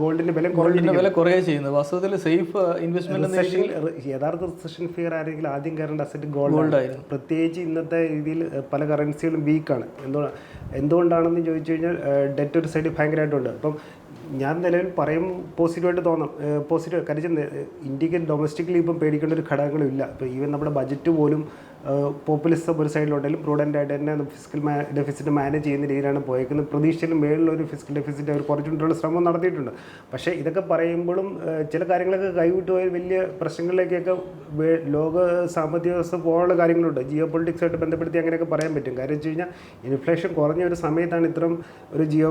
ഗോൾഡിന്റെ വില ഗോൾഡിന്റെ വില കുറയുക ചെയ്യുന്നത്. വാസ്തവത്തിൽ സേഫ് ഇൻവെസ്റ്റ്മെന്റ് എന്ന യഥാർത്ഥ റിസഷൻ ഫിയർ ആണെങ്കിൽ ആദ്യം കയറേണ്ട അസറ്റ് ഗോൾഡ് ഗോൾഡ് ആയിരുന്നു പ്രത്യേകിച്ച് ഇന്നത്തെ രീതിയിൽ പല കറൻസികളും വീക്കാണ് എന്തുകൊണ്ടാണ് എന്തുകൊണ്ടാണെന്ന് ചോദിച്ചു കഴിഞ്ഞാൽ ഡെറ്റ് ഒരു സൈഡിൽ ഭയങ്കരമായിട്ടുണ്ട്. അപ്പം ഞാൻ നിലവിൽ പറയും പോസിറ്റീവായിട്ട് തോന്നാം. പോസിറ്റീവ് കാര്യം ഇന്ത്യയ്ക്ക് ഡൊമസ്റ്റിക്കലി ഇപ്പം പേടിക്കേണ്ട ഒരു ഘടകങ്ങളും ഇല്ല. ഇപ്പോൾ ഈവൻ നമ്മുടെ ബജറ്റ് പോലും പോപ്പുലിസം ഒരു സൈഡിലുണ്ടെങ്കിലും പ്രൂഡന്റ് ആയിട്ട് തന്നെ ഫിസിക്കൽ ഡെഫിസിറ്റ് മാനേജ് ചെയ്യുന്ന രീതിയിലാണ് പോയേക്കുന്നത്. പ്രതീക്ഷയിലും മേളിലൊരു ഫിസിക്കൽ ഡെഫിസിറ്റ് അവർ കുറച്ചുകൊണ്ടുള്ള ശ്രമം നടത്തിയിട്ടുണ്ട്. പക്ഷേ ഇതൊക്കെ പറയുമ്പോഴും ചില കാര്യങ്ങളൊക്കെ കൈവിട്ട് പോയ വലിയ പ്രശ്നങ്ങളിലേക്കൊക്കെ ലോക സാമ്പത്തിക വ്യവസ്ഥ പോകാനുള്ള കാര്യങ്ങളുണ്ട്. ജിയോ പൊളിറ്റിക്സായിട്ട് ബന്ധപ്പെടുത്തി അങ്ങനെയൊക്കെ പറയാൻ പറ്റും. കാര്യം വെച്ച് കഴിഞ്ഞാൽ ഇൻഫ്ലേഷൻ കുറഞ്ഞ ഒരു സമയത്താണ് ഇത്തരം ഒരു ജിയോ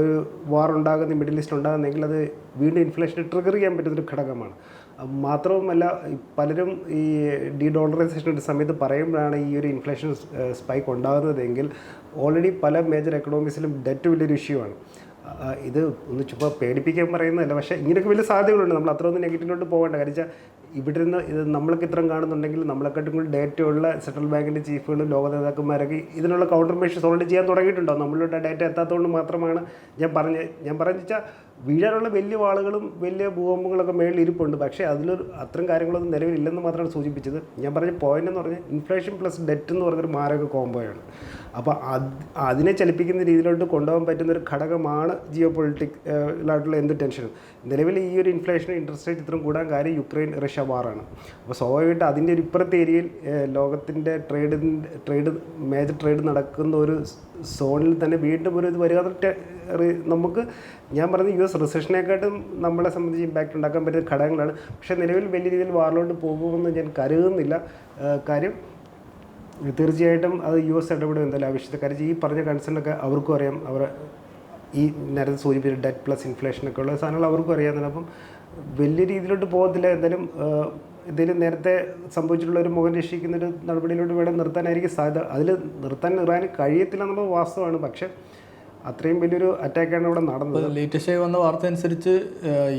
ഒരു വാർ ഉണ്ടാകുന്ന മിഡിൽ ഈസ്റ്റ് ഉണ്ടാകുന്നെങ്കിൽ അത് വീണ്ടും ഇൻഫ്ലേഷൻ ട്രിഗർ ചെയ്യാൻ പറ്റുന്നൊരു ഘടകമാണ്. മാത്രവുമല്ല പലരും ഈ ഡി ഡോളറൈസേഷന്റെ സമയത്ത് പറയുമ്പോഴാണ് ഈ ഒരു ഇൻഫ്ലേഷൻ സ്പൈക്ക് ഉണ്ടാകുന്നതെങ്കിൽ ഓൾറെഡി പല മേജർ എക്കണോമിക്സിലും ഡെറ്റ് വലിയൊരു ഇഷ്യൂ ആണ്. ഇത് ഒന്ന് ചുമ്മാ പേടിപ്പിക്കാൻ പറയുന്നതല്ല പക്ഷേ ഇങ്ങനെയൊക്കെ വലിയ സാധ്യതകളുണ്ട്. നമ്മൾ അത്ര അത്രയൊന്നും നെഗറ്റീവിലോട്ട് പോകേണ്ട. കാര്യം ഇവിടെ നിന്ന് ഇത് നമ്മളൊക്കെ ഇത്രയും കാണുന്നുണ്ടെങ്കിൽ നമ്മളെക്കാട്ടും കൂടുതൽ ഡേറ്റ ഉള്ള സെൻട്രൽ ബാങ്കിന്റെ ചീഫുകളും ലോക നേതാക്കന്മാരൊക്കെ ഇതിനുള്ള കൗണ്ടർ മെഷേഴ്സ് ഓൾറെഡി ചെയ്യാൻ തുടങ്ങിയിട്ടുണ്ടോ? നമ്മളുടെ ഡേറ്റ എത്താത്തതുകൊണ്ട് മാത്രമാണ് ഞാൻ പറഞ്ഞ ഞാൻ പറഞ്ഞു വെച്ചാൽ വീഴാനുള്ള വലിയ വാളുകളും വലിയ ഭൂകമ്പങ്ങളൊക്കെ മേളിൽ ഇരിപ്പുണ്ട്. പക്ഷേ അതിലൊരു അത്തരം കാര്യങ്ങളൊന്നും നിലവിലില്ലെന്ന് മാത്രമാണ് സൂചിപ്പിച്ചത്. ഞാൻ പറഞ്ഞ പോയിന്റ് എന്ന് പറഞ്ഞാൽ ഇൻഫ്ലേഷൻ പ്ലസ് ഡെറ്റ് എന്ന് പറഞ്ഞൊരു മാരക കോംബോയാണ് അപ്പോൾ അത് അതിനെ ചലിപ്പിക്കുന്ന രീതിയിലോട്ട് കൊണ്ടുപോകാൻ പറ്റുന്ന ഒരു ഘടകമാണ് ജിയോ പൊളിറ്റിക്കലായിട്ടുള്ള എന്ത് ടെൻഷനും നിലവിൽ ഈ ഒരു ഇൻഫ്ലേഷൻ ഇൻട്രസ്റ്റ് റേറ്റ് ഇത്രയും കൂടാൻ കാര്യം യുക്രൈൻ റഷ്യ വാറാണ് അപ്പോൾ സ്വാഭാവികമായിട്ട് അതിന്റെ ഒരു ഇപ്പുറത്തെ ഏരിയയിൽ ലോകത്തിന്റെ ട്രേഡ് ട്രേഡ് മേജർ ട്രേഡ് നടക്കുന്ന ഒരു സോണിൽ തന്നെ വീണ്ടും ഒരു ഇത് വരിക നമുക്ക് ഞാൻ പറഞ്ഞ യു എസ് റിസഷനെക്കാട്ടും നമ്മളെ സംബന്ധിച്ച് ഇമ്പാക്റ്റ് ഉണ്ടാക്കാൻ പറ്റുന്ന ഘടകങ്ങളാണ്. പക്ഷേ നിലവിൽ വലിയ രീതിയിൽ വാറിലോട്ട് പോകുമെന്ന് ഞാൻ കരുതുന്നില്ല. കാര്യം തീർച്ചയായിട്ടും അത് യു എസ് ഇടപെടും എന്തായാലും ആവശ്യത്തെ കാര്യം. ഈ പറഞ്ഞ കൺസേണൊക്കെ അവർക്കും അറിയാം. അവർ ഈ നേരത്തെ സൂചിപ്പിച്ച ഡെറ്റ് പ്ലസ് ഇൻഫ്ലേഷനൊക്കെ ഉള്ള സാധനങ്ങൾ അവർക്കും അറിയാമെന്നാണ് അപ്പം വലിയ രീതിയിലോട്ട് പോകത്തില്ല. എന്തായാലും എന്തെങ്കിലും നേരത്തെ സംഭവിച്ചിട്ടുള്ള ഒരു മുഖം രക്ഷിക്കുന്ന ഒരു നടപടിയിലോട്ട് വേണം നിർത്താനായിരിക്കും സാധ്യത. അതിൽ നിർത്താൻ ഇറാന് കഴിയത്തില്ല എന്നുള്ള വാസ്തവമാണ്. പക്ഷേ അത്രയും വലിയൊരു അറ്റാക്കാണ് ഇവിടെ നടന്നത്. ലേറ്റസ്റ്റ് ആയി വന്ന വാർത്ത അനുസരിച്ച്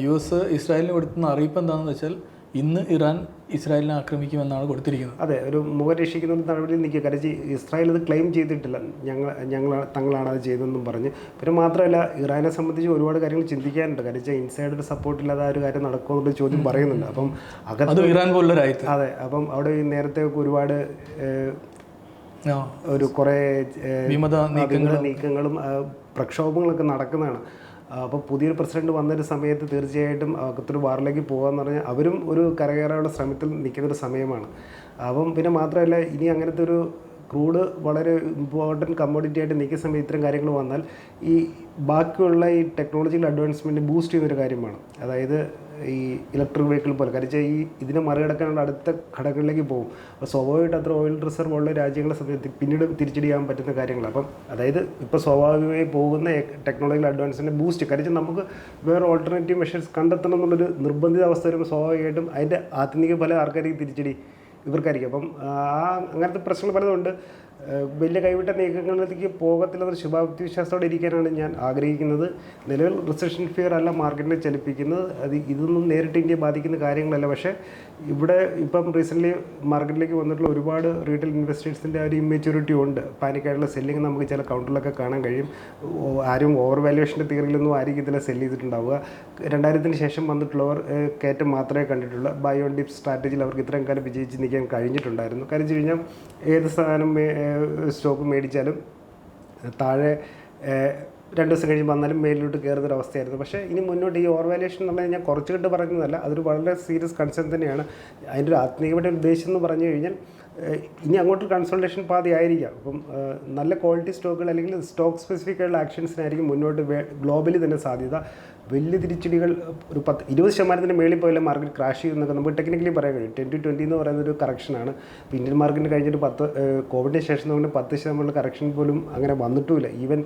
യു എസ് ഇസ്രായേലിന് കൊടുത്തുന്ന അറിയിപ്പ് എന്താണെന്ന് വെച്ചാൽ ഇന്ന് ഇറാൻ ഇസ്രായേലിനെ ആക്രമിക്കുമെന്നാണ് കൊടുത്തിരിക്കുന്നത്. അതെ ഒരു മുഖം രക്ഷിക്കുന്ന ഒരു നടപടിയിൽ നിൽക്കുക കാര്യം ഇസ്രായേൽ അത് ക്ലെയിം ചെയ്തിട്ടില്ല. ഞങ്ങൾ ഞങ്ങൾ തങ്ങളാണ് അത് ചെയ്തതെന്നും പറഞ്ഞ്. പിന്നെ മാത്രമല്ല ഇറാനെ സംബന്ധിച്ച് ഒരുപാട് കാര്യങ്ങൾ ചിന്തിക്കാനുണ്ട്. കാര്യം വെച്ചാൽ ഇൻസൈഡർ സപ്പോർട്ട് ഇല്ലാതെ ആ ഒരു കാര്യം നടക്കുമെന്നുള്ള ചോദ്യം പറയുന്നുണ്ട്. അപ്പം അകത്ത് ഇറാൻ പോലുള്ള രാജ്യത്ത് അതെ അപ്പം അവിടെ നേരത്തെ ഒരുപാട് ഒരു കുറേ വിമത നീക്കങ്ങളും പ്രക്ഷോഭങ്ങളൊക്കെ നടക്കുന്നതാണ്. അപ്പോൾ പുതിയൊരു പ്രസിഡന്റ് വന്നൊരു സമയത്ത് തീർച്ചയായിട്ടും അകത്തൊരു വാറിലേക്ക് പോകാന്ന് പറഞ്ഞാൽ അവരും ഒരു കരകയറാനുള്ള ശ്രമത്തിൽ നിൽക്കുന്നൊരു സമയമാണ്. അപ്പം പിന്നെ മാത്രമല്ല ഇനി അങ്ങനത്തെ ഒരു ക്രൂഡ് വളരെ ഇമ്പോർട്ടന്റ് കമ്മോഡിറ്റി ആയിട്ട് നിൽക്കുന്ന സമയത്ത് ഇത്തരം കാര്യങ്ങൾ വന്നാൽ ഈ ബാക്കിയുള്ള ഈ ടെക്നോളജിക്കൽ അഡ്വാൻസ്മെന്റ് ബൂസ്റ്റ് ചെയ്യുന്നൊരു കാര്യമാണ്. അതായത് ഈ ഇലക്ട്രിക് വെഹിക്കിൾ പോലെ. കാര്യം വെച്ചാൽ ഈ ഇതിനെ മറികടക്കാനുള്ള അടുത്ത ഘടകങ്ങളിലേക്ക് പോകും. അപ്പോൾ സ്വാഭാവികമായിട്ട് അത്ര ഓയിൽ റിസർവ് ഉള്ള രാജ്യങ്ങളെ സംബന്ധിച്ച് പിന്നീട് തിരിച്ചടിയാൻ പറ്റുന്ന കാര്യങ്ങൾ അപ്പം അതായത് ഇപ്പോൾ സ്വാഭാവികമായി പോകുന്ന ടെക്നോളജിക്കൽ അഡ്വാൻസിന്റെ ബൂസ്റ്റ് കാര്യം വെച്ചാൽ നമുക്ക് വേറെ ഓൾട്ടർനേറ്റീവ് മെഷേഴ്സ് കണ്ടെത്തണം എന്നുള്ളൊരു നിർബന്ധിത അവസ്ഥ വരുമ്പോൾ സ്വാഭാവികമായിട്ടും അതിന്റെ ആത്മീയ പല ആർക്കായിരിക്കും തിരിച്ചടി? ഇവർക്കായിരിക്കും. അപ്പം ആ അങ്ങനത്തെ പ്രശ്നങ്ങൾ പലതുണ്ട്. വലിയ കൈവിട്ട നീക്കങ്ങളിലേക്ക് പോകത്തില്ലെന്നൊരു ശുഭാപ്തി വിശ്വാസത്തോടെ ഇരിക്കാനാണ് ഞാൻ ആഗ്രഹിക്കുന്നത്. നിലവിൽ റിസഷൻ ഫിയർ അല്ല മാർക്കറ്റിനെ ചലിപ്പിക്കുന്നത്. അത് ഇതൊന്നും നേരിട്ട് ഇന്ത്യയെ ബാധിക്കുന്ന കാര്യങ്ങളല്ല. പക്ഷേ ഇവിടെ ഇപ്പം റീസെന്റ്ലി മാർക്കറ്റിലേക്ക് വന്നിട്ടുള്ള ഒരുപാട് റീറ്റെയിൽ ഇൻവെസ്റ്റേഴ്സിന്റെ ഒരു ഇമ്മെച്യൂരിറ്റി ഉണ്ട്. പാനിക്കായിട്ടുള്ള സെല്ലിങ് നമുക്ക് ചില കൗണ്ടറിലൊക്കെ കാണാൻ കഴിയും. ആരും ഓവർ വാല്യുവേഷന്റെ തിയറിയിലൊന്നും ആയിരിക്കും ഇതിൽ സെല്ല് ചെയ്തിട്ടുണ്ടാവുക. രണ്ടായിരത്തിന് ശേഷം വന്നിട്ടുള്ളവർ കയറ്റം മാത്രമേ കണ്ടിട്ടുള്ളൂ. ബയോ ഡിപ് സ്ട്രാറ്റജിയിൽ അവർക്ക് ഇത്രയും കാലം വിജയിച്ച് നിൽക്കാൻ കഴിഞ്ഞിട്ടുണ്ടായിരുന്നു. കാര്യം വെച്ച് കഴിഞ്ഞാൽ ഏത് സാധനം സ്റ്റോക്ക് മേടിച്ചാലും താഴെ രണ്ട് ദിവസം കഴിഞ്ഞ് വന്നാലും മേലിലോട്ട് കയറുന്ന ഒരു അവസ്ഥയായിരുന്നു. പക്ഷേ ഇനി മുന്നോട്ട് ഈ ഓവർ വാല്യുവേഷൻ എന്നുള്ളത് ഞാൻ കുറച്ച് കണ്ട് പറയുന്നതല്ല അതൊരു വളരെ സീരിയസ് കൺസേൺ തന്നെയാണ്. അതിന്റെ ഒരു ആത്മീയമായിട്ട് ഉദ്ദേശം എന്ന് പറഞ്ഞു കഴിഞ്ഞാൽ ഇനി അങ്ങോട്ട് കൺസൾട്ടേഷൻ പാതയായിരിക്കാം അപ്പം നല്ല ക്വാളിറ്റി സ്റ്റോക്കുകൾ അല്ലെങ്കിൽ സ്റ്റോക്ക് സ്പെസിഫിക് ആയിട്ടുള്ള ആക്ഷൻസിനായിരിക്കും മുന്നോട്ട് ഗ്ലോബലി തന്നെ സാധ്യത. വലിയ തിരിച്ചടികൾ ഒരു പത്ത് ഇരുപത് ശതമാനത്തിന് മേളിൽ പോയാലും മാർക്കറ്റ് ക്രാഷ് ചെയ്യുന്നൊക്കെ നമുക്ക് ടെക്നിക്കലി പറയാൻ കഴിയും. ടെൻ ടു ട്വന്റി എന്ന് പറയുന്ന ഒരു കറക്ഷനാണ് ഇപ്പോൾ ഇന്ത്യൻ മാർക്കറ്റിന് കഴിഞ്ഞിട്ട് പത്ത് കോവിഡിന് ശേഷം നമ്മൾ പത്ത് ശതമാനമുള്ള കറക്ഷൻ പോലും അങ്ങനെ വന്നിട്ടുമില്ല. ഈവൻ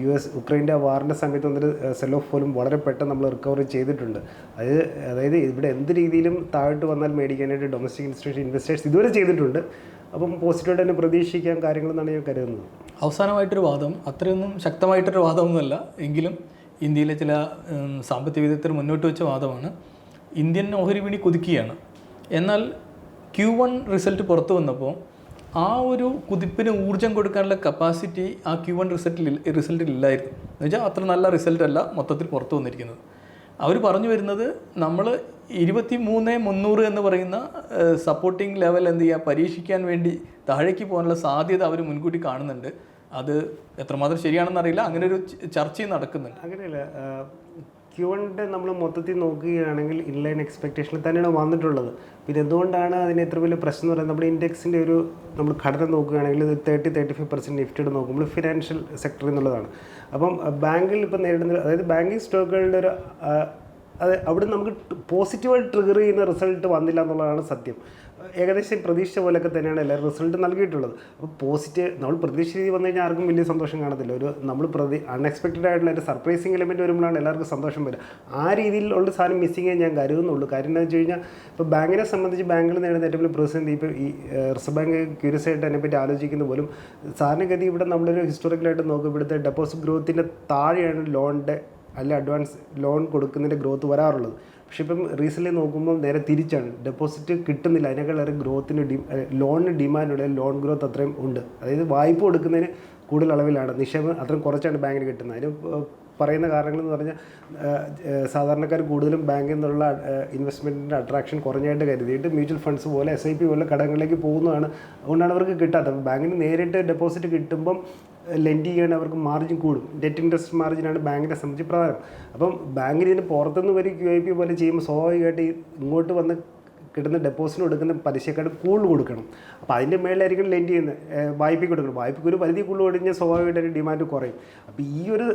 യു എസ് ഉക്രൈന്റെ വാറിന്റെ സമയത്ത് വന്നൊരു സെൽ ഓഫ് പോലും വളരെ പെട്ടെന്ന് നമ്മൾ റിക്കവറി ചെയ്തിട്ടുണ്ട്. അത് അതായത് ഇവിടെ എന്ത് രീതിയിലും താഴോട്ട് വന്നാൽ മേടിക്കാനായിട്ട് ഡൊമസ്റ്റിക് ഇൻസ്റ്റിറ്റ്യൂഷൻ ഇൻവെസ്റ്റേഴ്സ് ഇതുവരെ ചെയ്തിട്ടുണ്ട്. അപ്പം പോസിറ്റീവായിട്ട് തന്നെ പ്രതീക്ഷിക്കാൻ കാര്യങ്ങളെന്നാണ് ഞാൻ കരുതുന്നത്. അവസാനമായിട്ടൊരു വാദം അത്രയൊന്നും ശക്തമായിട്ടൊരു വാദമൊന്നുമല്ല. എങ്കിലും ഇന്ത്യയിലെ ചില സാമ്പത്തിക വിദഗ്ധർ മുന്നോട്ട് വെച്ച വാദമാണ് ഇന്ത്യൻ ഓഹരി വിപണി കുതിക്കുകയാണ് എന്നാൽ ക്യു വൺ റിസൾട്ട് പുറത്തു വന്നപ്പോൾ ആ ഒരു കുതിപ്പിന് ഊർജം കൊടുക്കാനുള്ള കപ്പാസിറ്റി ആ ക്യു വൺ റിസൾട്ടിൽ റിസൾട്ടിൽ ഇല്ലായിരുന്നു. എന്ന് വെച്ചാൽ അത്ര നല്ല റിസൾട്ടല്ല മൊത്തത്തിൽ പുറത്തു വന്നിരിക്കുന്നത്. അവർ പറഞ്ഞു വരുന്നത് നമ്മൾ ഇരുപത്തി മൂന്ന് മുന്നൂറ് എന്ന് പറയുന്ന സപ്പോർട്ടിംഗ് ലെവൽ എന്ത് ചെയ്യുക പരീക്ഷിക്കാൻ വേണ്ടി താഴേക്ക് പോകാനുള്ള സാധ്യത അവർ മുൻകൂട്ടി കാണുന്നുണ്ട്. അത് എത്രമാത്രം ശരിയാണെന്ന് അറിയില്ല അങ്ങനെ ഒരു ചർച്ചയും നടക്കുന്നുണ്ട്. അങ്ങനെയല്ല ക്യു നമ്മൾ മൊത്തത്തിൽ നോക്കുകയാണെങ്കിൽ ഇൻലൈൻ എക്സ്പെക്ടേഷനിൽ തന്നെയാണ് വന്നിട്ടുള്ളത്. പിന്നെ എന്തുകൊണ്ടാണ് അതിന് ഇത്ര വലിയ പ്രശ്നം എന്ന് പറയുന്നത് നമ്മുടെ ഇൻഡെക്സിന്റെ ഒരു നമ്മൾ ഘടന നോക്കുകയാണെങ്കിൽ ഇത് തേർട്ടി തേർട്ടി ഫൈവ് പെർസെന്റ് നിഫ്റ്റിയുടെ നോക്കുമ്പോൾ ഫിനാൻഷ്യൽ സെക്ടർ എന്നുള്ളതാണ്. അപ്പം ബാങ്കിൽ ഇപ്പോൾ നേരിടുന്ന അതായത് ബാങ്കിങ് സ്റ്റോക്കുകളുടെ ഒരു അത് അവിടെ നമുക്ക് പോസിറ്റീവായിട്ട് ട്രിഗർ ചെയ്യുന്ന റിസൾട്ട് വന്നില്ല എന്നുള്ളതാണ് സത്യം. ഏകദേശം പ്രതീക്ഷിച്ച പോലെയൊക്കെ തന്നെയാണ് എല്ലാവരും റിസൾട്ട് നൽകിയിട്ടുള്ളത്. അപ്പോൾ പോസിറ്റീവ് നമ്മൾ പ്രതീക്ഷ രീതി വന്നു കഴിഞ്ഞാൽ ആർക്കും വലിയ സന്തോഷം കാണത്തില്ല. ഒരു നമ്മൾ പ്രതി അൺഎക്സ്പെക്റ്റഡ് ആയിട്ടുള്ള ഒരു സർപ്രൈസിങ് എലിമെന്റ് വരുമ്പോഴാണ് എല്ലാവർക്കും സന്തോഷം വരിക. ആ രീതിയിലുള്ള സാധനം മിസ്സിങ് ഞാൻ കരുതുന്നുള്ളൂ. കാര്യം എന്താണെന്ന് വെച്ച് കഴിഞ്ഞാൽ ഇപ്പോൾ ബാങ്കിനെ സംബന്ധിച്ച് ബാങ്കിൽ നേടുന്ന ഏറ്റവും വലിയ പ്രതിസന്ധി ഇപ്പോൾ ഈ റിസർവ് ബാങ്ക് ക്യൂരിയസ് ആയിട്ട് അതിനെപ്പറ്റി ആലോചിക്കുന്ന പോലും സാധാരണഗതി ഇവിടെ നമ്മളൊരു ഹിസ്റ്റോറിക്കലായിട്ട് നോക്കും ഇവിടുത്തെ ഡെപ്പോസിറ്റ് ഗ്രോത്തിന്റെ താഴെയാണ് ലോണിന്റെ അല്ല അഡ്വാൻസ് ലോൺ കൊടുക്കുന്നതിന്റെ ഗ്രോത്ത് വരാറുള്ളത്. പക്ഷെ ഇപ്പം റീസെന്റ്ലി നോക്കുമ്പോൾ നേരെ തിരിച്ചാണ്. ഡെപ്പോസിറ്റ് കിട്ടുന്നില്ല. അതിനേക്കാളേറെ ഗ്രോത്തിന് ഡി ലോണിന് ഡിമാൻഡുള്ള ലോൺ ഗ്രോത്ത് അത്രയും ഉണ്ട്. അതായത് വായ്പ കൊടുക്കുന്നതിന് കൂടുതൽ അളവിലാണ്. നിക്ഷേപം അത്രയും കുറച്ചാണ് ബാങ്കിന് കിട്ടുന്നത്. അതിന് പറയുന്ന കാരണങ്ങൾ എന്ന് പറഞ്ഞാൽ സാധാരണക്കാർ കൂടുതലും ബാങ്കിൽ നിന്നുള്ള ഇൻവെസ്റ്റ്മെന്റിന്റെ അട്രാക്ഷൻ കുറഞ്ഞായിട്ട് കരുതിയിട്ട് മ്യൂച്വൽ ഫണ്ട്സ് പോലെ എസ് ഐ പി പോലെ കടങ്ങളിലേക്ക് പോകുന്നതാണ്. അതുകൊണ്ടാണ് അവർക്ക് കിട്ടാത്തത്. ബാങ്കിന് നേരിട്ട് ഡെപ്പോസിറ്റ് കിട്ടുമ്പം ലെൻഡ് ചെയ്യുകയാണെങ്കിൽ അവർക്ക് മാർജിൻ കൂടും. ഡെറ്റ് ഇൻട്രസ്റ്റ് മാർജിനാണ് ബാങ്കിനെ സംബന്ധിച്ച് പ്രധാനം. അപ്പം ബാങ്കിന് ഇതിന് പുറത്തുനിന്ന് വരും ക്യു ഐ പി പോലെ ചെയ്യുമ്പോൾ സ്വാഭാവികമായിട്ട് ഇങ്ങോട്ട് വന്ന് കിട്ടുന്ന ഡെപ്പോസിറ്റ് കൊടുക്കുന്ന പലിശക്കാട് കൂടുതൽ കൊടുക്കണം. അപ്പോൾ അതിന്റെ മേളിലായിരിക്കും ലെൻഡ് ചെയ്യുന്നത്. വായ്പയ്ക്ക് കൊടുക്കണം. വായ്പയ്ക്ക് ഒരു പരിധി കൂടുതൽ കഴിഞ്ഞാൽ സ്വാഭാവികമായിട്ട് ഡിമാൻഡ് കുറയും. അപ്പോൾ ഈ ഒരു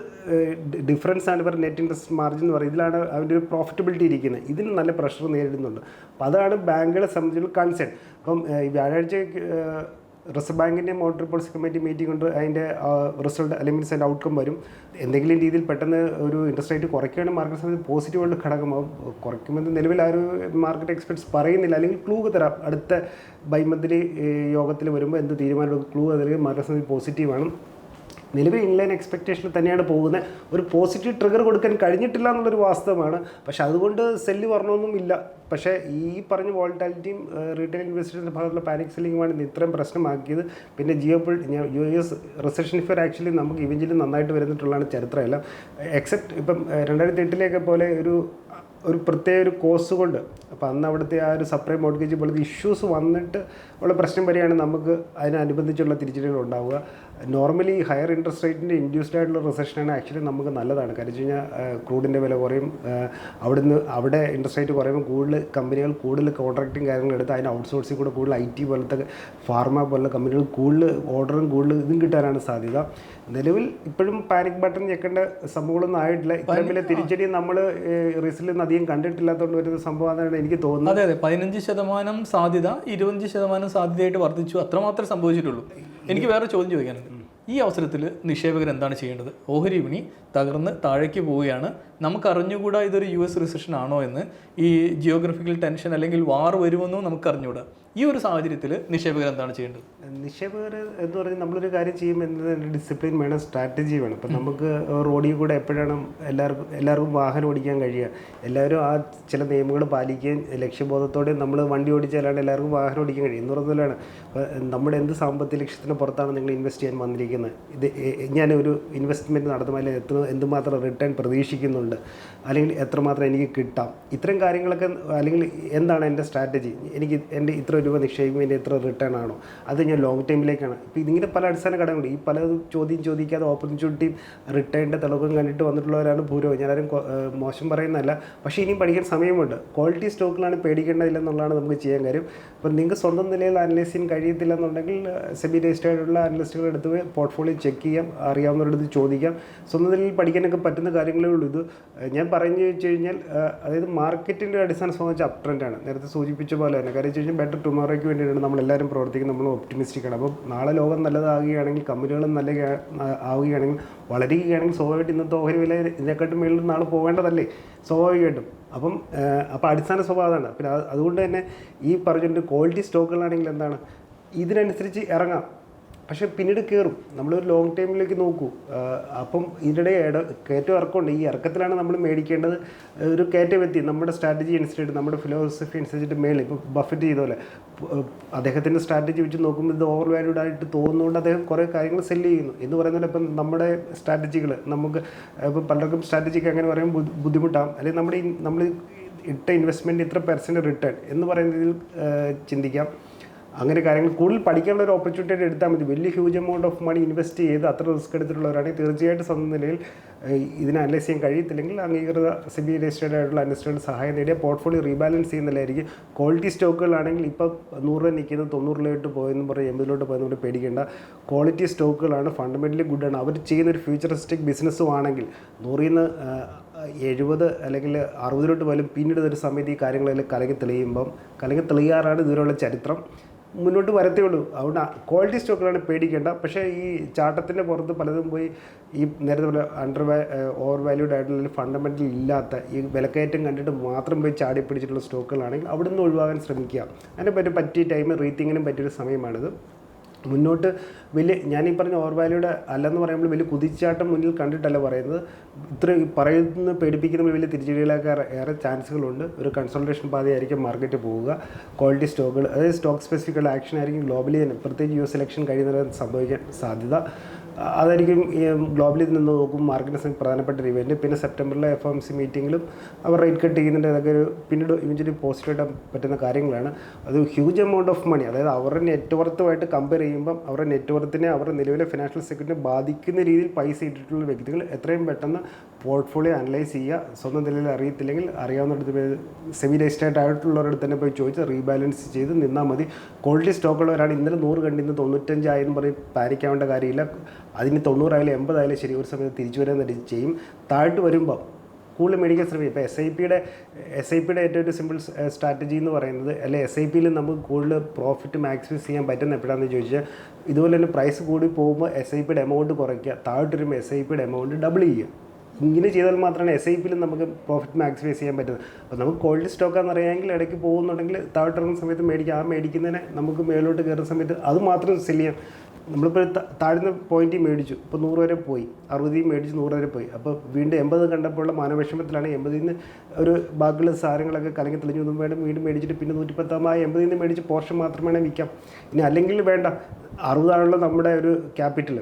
ഡിഫറൻസ് ആണ് ഇവർ നെറ്റ് ഇൻട്രസ്റ്റ് മാർജിൻ എന്ന് പറയുന്നത്. ഇതിലാണ് അതിന്റെ ഒരു പ്രോഫിറ്റബിലിറ്റി ഇരിക്കുന്നത്. ഇതിന് നല്ല പ്രഷർ നേരിടുന്നുണ്ട്. അപ്പോൾ അതാണ് ബാങ്കുകളെ സംബന്ധിച്ചുള്ള കൺസേൺ അപ്പം വ്യാഴാഴ്ച റിസർവ് ബാങ്കിന്റെ മോണിറ്ററി പോളിസി കമ്മിറ്റി മീറ്റിംഗ് ഉണ്ട് അതിന്റെ റിസൾട്ട് അല്ലെങ്കിൽ അതിന്റെ ഔട്ട്കം വരും. എന്തെങ്കിലും രീതിയിൽ പെട്ടെന്ന് ഒരു ഇൻട്രസ്റ്റ് റേറ്റ് കുറയ്ക്കുകയാണെങ്കിൽ മാർക്കറ്റ് സമയത്ത് പോസിറ്റീവായിട്ട് ഘടകമാവും കുറയ്ക്കുമെന്ന് നിലവിൽ ആ ഒരു മാർക്കറ്റ് എക്സ്പെർട്സ് പറയുന്നില്ല. അല്ലെങ്കിൽ ക്ലൂ തരാം. അടുത്ത ബൈമന്ത്ലി യോഗത്തിൽ വരുമ്പോൾ എന്ത് തീരുമാനം ക്ലൂ അതിൽ മാർക്കറ്റ് സമയത്ത് പോസിറ്റീവാണ് നിലവിൽ ഇൻലൈൻ എക്സ്പെക്റ്റേഷനിൽ തന്നെയാണ് പോകുന്നത് ഒരു പോസിറ്റീവ് ട്രിഗർ കൊടുക്കാൻ കഴിഞ്ഞിട്ടില്ല എന്നുള്ളൊരു വാസ്തവമാണ്. പക്ഷേ അതുകൊണ്ട് സെല്ല് പറഞ്ഞൊന്നും ഇല്ല. പക്ഷേ ഈ പറഞ്ഞ വോൾട്ടാലിറ്റിയും റീറ്റെയിൽ ഇൻവെസ്റ്റേഴ്സിന്റെ ഭാഗത്തുള്ള പാനിക് സെല്ലിങ്ങുമാണ് ഇന്ന് ഇത്രയും പ്രശ്നമാക്കിയത്. പിന്നെ geo US recession fear actually നമുക്ക് ഇവഞ്ചിലും നന്നായിട്ട് വരുന്നിട്ടുള്ളതാണ് ചരിത്രമെല്ലാം. എക്സെപ്റ്റ് ഇപ്പം രണ്ടായിരത്തി എട്ടിലേക്ക് പോലെ ഒരു ഒരു പ്രത്യേക ഒരു കോഴ്സ് കൊണ്ട് അപ്പോൾ അന്ന് അവിടുത്തെ ആ ഒരു സപ്രൈം മോഡ്ഗേജ് പോലത്തെ ഇഷ്യൂസ് വന്നിട്ട് ഉള്ള പ്രശ്നം വരെയാണ് നമുക്ക് അതിനനുബന്ധിച്ചുള്ള തിരിച്ചടികൾ ഉണ്ടാവുക. നോർമലി ഹയർ ഇൻട്രസ്റ്റ് റേറ്റിന്റെ ഇൻഡ്യൂസ്ഡ് ആയിട്ടുള്ള റിസഷനാണ് ആക്ച്വലി നമുക്ക് നല്ലതാണ്. കാരണം വെച്ച് കഴിഞ്ഞാൽ ക്രൂഡിന്റെ വില കുറയും. അവിടുന്ന് അവിടെ ഇൻട്രസ്റ്റ് റേറ്റ് കുറയുമ്പോൾ കൂടുതൽ കമ്പനികൾ കൂടുതൽ കോൺട്രാക്റ്റിംഗ് കാര്യങ്ങൾ എടുത്ത് അതിന് ഔട്ട്സോഴ്സിംഗ് കൂടെ കൂടുതൽ ഐ ടി പോലത്തെ ഫാർമ പോലുള്ള കമ്പനികൾ കൂടുതൽ ഓർഡറും കൂടുതൽ ഇതും കിട്ടാനാണ് സാധ്യത. നിലവിൽ ഇപ്പോഴും പാനിക് ബട്ടൺ ഞെക്കേണ്ട സംഭവങ്ങളൊന്നും ആയിട്ടില്ല. ഇത്രയും വലിയ തിരിച്ചടി നമ്മൾ റിസിൽ നിന്ന് അധികം കണ്ടിട്ടില്ലാത്തതുകൊണ്ട് വരുന്ന സംഭവമാണെന്നാണ് എനിക്ക് തോന്നുന്നത്. അതെ അതെ. പതിനഞ്ച് ശതമാനം സാധ്യത ഇരുപത്തഞ്ച് ശതമാനം സാധ്യതയായിട്ട് വർദ്ധിച്ചു. അത്രമാത്രമേ സംഭവിച്ചിട്ടുള്ളൂ. എനിക്ക് വേറെ ചോദ്യം ചോദിക്കാനുണ്ട്. ഈ അവസരത്തിൽ നിക്ഷേപകർ എന്താണ് ചെയ്യേണ്ടത്? ഓഹരി വിപണി തകർന്ന് താഴേക്ക് പോവുകയാണ്. നമുക്ക് അറിഞ്ഞുകൂടാ ഇതൊരു യു എസ് റിസഷൻ ആണോ എന്ന്? ഈ ജിയോഗ്രഫിക്കൽ ടെൻഷൻ അല്ലെങ്കിൽ വാർ വരുമെന്നും നമുക്ക് അറിഞ്ഞുകൂടാ ഈ ഒരു സാഹചര്യത്തിൽ നിക്ഷേപകർ എന്താണ് ചെയ്യേണ്ടത്? നിക്ഷേപകർ എന്ന് പറഞ്ഞാൽ നമ്മളൊരു കാര്യം ചെയ്യുമ്പോൾ ഡിസിപ്ലിൻ വേണം സ്ട്രാറ്റജി വേണം. ഇപ്പം നമുക്ക് റോഡിൽ കൂടെ എപ്പോഴാണ് എല്ലാവർക്കും എല്ലാവർക്കും വാഹനം ഓടിക്കാൻ കഴിയുക? എല്ലാവരും ആ ചില നിയമങ്ങൾ പാലിക്കുകയും ലക്ഷ്യബോധത്തോടെ നമ്മൾ വണ്ടി ഓടിച്ചാലാണ് എല്ലാവർക്കും വാഹനം ഓടിക്കാൻ കഴിയും എന്ന് പറഞ്ഞാലാണ് നമ്മുടെ എന്ത് സാമ്പത്തിക ലക്ഷ്യത്തിന് പുറത്താണ് നിങ്ങൾ ഇൻവെസ്റ്റ് ചെയ്യാൻ വന്നിരിക്കുന്നത്. ഇത് ഞാനൊരു ഇൻവെസ്റ്റ്മെന്റ് നടത്തുമ്പോൾ അല്ലെങ്കിൽ എത്ര എന്തുമാത്രം റിട്ടേൺ പ്രതീക്ഷിക്കുന്നുണ്ട്. അല്ലെങ്കിൽ എത്രമാത്രം എനിക്ക് കിട്ടാം. ഇത്തരം കാര്യങ്ങളൊക്കെ അല്ലെങ്കിൽ എന്താണ് എന്റെ സ്ട്രാറ്റജി എനിക്ക് എന്റെ ഇത്ര രൂപ നിക്ഷേപിക്കുമ്പോൾ എന്റെ ഇത്ര റിട്ടേൺ ആണോ? അത് ഞാൻ ലോങ് ടൈമിലേക്കാണ് ഇപ്പോൾ ഇതിങ്ങനെ പല അടിസ്ഥാന ഘടകങ്ങളുണ്ട്. ഈ പല ചോദ്യം ചോദിക്കാതെ ഓപ്പർച്യൂണിറ്റി റിട്ടേണിന്റെ തെളിവും കണ്ടിട്ട് വന്നിട്ടുള്ളവരാണ് ഭൂരിഭാഗം ഞാനാരും മോശം പറയുന്നതല്ല. പക്ഷേ ഇനിയും പഠിക്കാൻ സമയമുണ്ട്. ക്വാളിറ്റി സ്റ്റോക്കിലാണ് പേടിക്കേണ്ടതില്ലെന്നുള്ളതാണ് നമുക്ക് ചെയ്യാൻ കാര്യം. അപ്പോൾ നിങ്ങൾക്ക് സ്വന്തം നിലയിൽ അനലൈസ് ചെയ്യാൻ കഴിയത്തില്ല എന്നുണ്ടെങ്കിൽ സെബി രജിസ്റ്റേഡുള്ള അനലിസ്റ്റുകൾ എടുത്ത് പോർട്ട്ഫോളിയോ ചെക്ക് ചെയ്യാം. അറിയാവുന്നവരുടെ അടുത്ത് ചോദിക്കാം. സ്വന്തം നിലയിൽ പഠിക്കാനൊക്കെ പറ്റുന്ന കാര്യങ്ങളേ ഉള്ളൂ ഇത്. ഞാൻ പറഞ്ഞു വെച്ച് കഴിഞ്ഞാൽ അതായത് മാർക്കറ്റിന്റെ അടിസ്ഥാനം സംബന്ധിച്ച് അപ് ട്രെൻഡാണ് നേരത്തെ സൂചിപ്പിച്ച പോലെ തന്നെ. കാര്യം വെച്ച് കഴിഞ്ഞാൽ ബെറ്റർ ടുമോറോയ്ക്ക് വേണ്ടിയിട്ടാണ് നമ്മളെല്ലാവരും പ്രവർത്തിക്കുന്നത്. നമ്മൾ ഒപ്റ്റിമിസ്റ്റിക് ആണ്. അപ്പോൾ നാളെ ലോകം നല്ലതാകുകയാണെങ്കിൽ കമ്പനികളും നല്ല ആവുകയാണെങ്കിൽ വളരുകയാണെങ്കിൽ സ്വാഭാവികമായിട്ട് ഇന്നത്തെ ഓഹരി വില ഇതിനെക്കാട്ടും മേളിൽ നാളെ പോകേണ്ടതല്ലേ? സ്വാഭാവികമായിട്ടും. അപ്പം അപ്പോൾ അടിസ്ഥാന സ്വഭാവമാണ് പിന്നെ അതുകൊണ്ട് തന്നെ ഈ പറഞ്ഞിട്ട് ക്വാളിറ്റി സ്റ്റോക്കുകളാണെങ്കിൽ എന്താണ്? ഇതിനനുസരിച്ച് ഇറങ്ങാം. പക്ഷേ പിന്നീട് കയറും നമ്മളൊരു ലോങ് ടൈമിലേക്ക് നോക്കൂ. അപ്പം ഇട കയറ്റം ഇറക്കമുണ്ട്. ഈ ഇറക്കത്തിലാണ് നമ്മൾ മേടിക്കേണ്ടത്. ഒരു കയറ്റം എത്തി. നമ്മുടെ സ്ട്രാറ്റജി അനുസരിച്ചിട്ട് നമ്മുടെ ഫിലോസഫി അനുസരിച്ചിട്ട് മേളിൽ ഇപ്പോൾ ബഫറ്റ് ചെയ്ത പോലെ അദ്ദേഹത്തിന്റെ സ്ട്രാറ്റജി വെച്ച് നോക്കുമ്പോൾ ഇത് ഓവർ വാല്യൂഡ് ആയിട്ട് തോന്നുന്നതുകൊണ്ട് അദ്ദേഹം കുറേ കാര്യങ്ങൾ സെല്ല് ചെയ്യുന്നു. എന്ന് പറയുന്നത് ഇപ്പം നമ്മുടെ സ്ട്രാറ്റജികൾ നമുക്ക് ഇപ്പം പലർക്കും സ്ട്രാറ്റജിക്ക് അങ്ങനെ പറയുമ്പോൾ ബുദ്ധി- ബുദ്ധിമുട്ടാകും അല്ലെങ്കിൽ നമ്മുടെ നമ്മൾ ഇട്ട ഇൻവെസ്റ്റ്മെന്റ് ഇത്ര പെർസെന്റ് റിട്ടേൺ എന്ന് പറയുന്നതിൽ ചിന്തിക്കാം. അങ്ങനെ കാര്യങ്ങൾ കൂടുതൽ പഠിക്കാനുള്ള ഒരു ഓപ്പർച്യൂണിറ്റി എടുത്താൽ മതി. വലിയ huge amount of money invest ചെയ്ത് അത്ര റിസ്ക് എടുത്തിട്ടുള്ളവരാണെങ്കിൽ തീർച്ചയായിട്ടും സ്വന്തം നിലയിൽ ഇതിനെ അനലൈസ് ചെയ്യാൻ കഴിയത്തില്ലെങ്കിൽ അംഗീകൃത സി ബി രജിസ്റ്റേഡ് ആയിട്ടുള്ള അനലിസ്റ്റുകളുടെ സഹായം നേടിയ പോർട്ട്ഫോളിയോ റീബാലൻസ് ചെയ്യുന്നില്ലായിരിക്കും ക്വാളിറ്റി സ്റ്റോക്കുകളാണെങ്കിൽ ഇപ്പോൾ നൂറ് രൂപ നിൽക്കുന്നത് തൊണ്ണൂറിലോട്ട് പോയെന്ന് പറഞ്ഞ് എൺപതിലോട്ട് പോയെന്ന് പറഞ്ഞ് പേടിക്കേണ്ട ക്വാളിറ്റി സ്റ്റോക്കുകളാണ് ഫണ്ടമെന്റലി ആണ്. അവർ ചെയ്യുന്ന ഒരു ഫ്യൂച്ചറിസ്റ്റിക് ബിസിനസ്സും ആണെങ്കിൽ നൂറിൽ നിന്ന് എഴുപത് അല്ലെങ്കിൽ അറുപതിലോട്ട് പോലും പിന്നീട് ഒരു സമയത്ത് ഈ കാര്യങ്ങളെല്ലാം കലങ്ങി തെളിയുമ്പം കലങ്ങി തെളിയാറാണ് ഇതുവരെയുള്ള ചരിത്രം. മുന്നോട്ട് വരത്തേ ഉള്ളൂ. അതുകൊണ്ട് ക്വാളിറ്റി സ്റ്റോക്കുകളാണ് പേടിക്കേണ്ട. പക്ഷേ ഈ ചാട്ടത്തിന്റെ പുറത്ത് പലതും പോയി ഈ നേരത്തെ പോലെ അണ്ടർ ഓവർ വാല്യൂഡ് ആയിട്ടുള്ള ഫണ്ടമെന്റൽ ഇല്ലാത്ത ഈ വിലക്കയറ്റം കണ്ടിട്ട് മാത്രം പോയി ചാടി പിടിച്ചിട്ടുള്ള സ്റ്റോക്കുകളാണെങ്കിൽ അവിടെ നിന്ന് ഒഴിവാകാൻ ശ്രമിക്കുക. അതിനെ പറ്റി പറ്റിയ ടൈം റീത്തിങ്ങിനും പറ്റിയൊരു സമയമാണിത്. മുന്നോട്ട് വലിയ ഞാൻ ഈ പറഞ്ഞ ഓർവാലിയുടെ അല്ലെന്ന് പറയുമ്പോൾ വലിയ കുതിച്ചാട്ടം മുന്നിൽ കണ്ടിട്ടല്ല പറയുന്നത്. ഇത്ര പറയുന്ന പേടിപ്പിക്കുന്ന വലിയ തിരിച്ചടികളൊക്കെ ഏറെ ചാൻസുകളുണ്ട്. ഒരു കൺസൾട്ടേഷൻ പാതയായിരിക്കും മാർക്കറ്റ് പോവുക. ക്വാളിറ്റി സ്റ്റോക്കുകൾ അതായത് സ്റ്റോക്ക് സ്പെസിഫിക്കുള്ള ആക്ഷൻ ആയിരിക്കും ഗ്ലോബലി തന്നെ. പ്രത്യേകിച്ച് യു എസ് ഇലക്ഷൻ കഴിയുന്നവരെ സംഭവിക്കാൻ സാധ്യത. അതായിരിക്കും ഈ ഗ്ലോബലിൽ നിന്ന് നോക്കും മാർക്കറ്റിന് പ്രധാനപ്പെട്ട ഒരു ഇവന്റ് പിന്നെ സെപ്റ്റംബറിലെ എഫ് എം സി മീറ്റിങ്ങിലും അവർ റേറ്റ് കട്ട് ചെയ്യുന്നുണ്ട്. അതൊക്കെ ഒരു പിന്നീട് ഇവഞ്ചലി പോസിറ്റീവ് പറ്റുന്ന കാര്യങ്ങളാണ്. അത് ഹ്യൂജ് എമൗണ്ട് ഓഫ് മണി അതായത് അവരുടെ നെറ്റ്വർത്തുമായിട്ട് കമ്പയർ ചെയ്യുമ്പം അവരുടെ നെറ്റ്വർത്തിനെ അവരുടെ നിലവിലെ ഫിനാൻഷ്യൽ സെക്യൂരിറ്റി ബാധിക്കുന്ന രീതിയിൽ പൈസ ഇട്ടിട്ടുള്ള വ്യക്തികൾ എത്രയും പെട്ടെന്ന് പോർട്ട്ഫോളിയോ അനലൈസ് ചെയ്യുക. സ്വന്തം നിലയിൽ അറിയത്തില്ലെങ്കിൽ അറിയാവുന്നിടത്ത് സെമി രജിസ്റ്റേഡ് ആയിട്ടുള്ളവരുടെ തന്നെ പോയി ചോദിച്ച് റീബാലൻസ് ചെയ്ത് നിന്നാൽ മതി. ക്വാളിറ്റി സ്റ്റോക്കുള്ളവരാണ് ഇന്നലെ നൂറ് കണ്ടിന്ന് തൊണ്ണൂറ്റഞ്ചായെന്ന് പറയും പാനിക്കാവേണ്ട കാര്യമില്ല. അതിന് തൊണ്ണൂറായാലും എൺപതായാലും ശരി ഒരു സമയത്ത് തിരിച്ചു വരാൻ ചെയ്യും. താഴ്ത്ത് വരുമ്പോൾ കൂടുതൽ മേടിക്കാൻ ശ്രമിക്കും ഇപ്പോൾ എസ് ഐ പിയുടെ എസ് ഐ പിയുടെ ഏറ്റവും ഒരു സിമ്പിൾ സ്ട്രാറ്റജി എന്ന് പറയുന്നത് അല്ലെ എസ് ഐ പിയിൽ നമുക്ക് കൂടുതൽ പ്രോഫിറ്റ് മാക്സിമൈസ് ചെയ്യാൻ പറ്റുന്ന എപ്പോഴാണെന്ന് ചോദിച്ചാൽ ഇതുപോലെ തന്നെ പ്രൈസ് കൂടി പോകുമ്പോൾ എസ് ഐ പിയുടെ എമൗണ്ട് കുറയ്ക്കുക താഴോട്ട് വരുമ്പോൾ എസ് ഐ പിയുടെ എമൗണ്ട് ഡബിൾ ചെയ്യുക. ഇങ്ങനെ ചെയ്താൽ മാത്രമാണ് എസ് ഐ പിയിൽ നമുക്ക് പ്രോഫിറ്റ് മാക്സിമൈസ് ചെയ്യാൻ പറ്റുന്നത്. അപ്പോൾ നമുക്ക് കോൾഡ് സ്റ്റോക്കാന്ന് അറിയാമെങ്കിൽ ഇടയ്ക്ക് പോകുന്നുണ്ടെങ്കിൽ താഴോട്ട് ഇറങ്ങുന്ന സമയത്ത് മേടിക്കുക ആ മേടിക്കുന്നതിനെ നമുക്ക് മേലോട്ട് കയറുന്ന സമയത്ത് അത് മാത്രം സെൽ ചെയ്യാം. നമ്മളിപ്പോൾ താഴ്ന്ന പോയിന്റ് മേടിച്ചു. ഇപ്പോൾ നൂറ് വരെ പോയി. അറുപതിൽ മേടിച്ച് നൂറ് വരെ പോയി. അപ്പോൾ വീണ്ടും എൺപത് കണ്ടപ്പോഴുള്ള മാനവിഷമത്തിലാണ് എൺപതിൽ നിന്ന് ഒരു ബാക്കിയുള്ള സാധനങ്ങളൊക്കെ കലങ്ങി തെളിഞ്ഞു. ഒന്നും വേണം വീണ്ടും മേടിച്ചിട്ട് പിന്നെ നൂറ്റിപ്പത്താകുമ്പോൾ ആ എൺപതിൽ നിന്ന് മേടിച്ച് പോർഷൻ മാത്രം വേണേൽ വിൽക്കാം. ഇനി അല്ലെങ്കിൽ വേണ്ട. അറുപതാണല്ലോ നമ്മുടെ ഒരു ക്യാപിറ്റൽ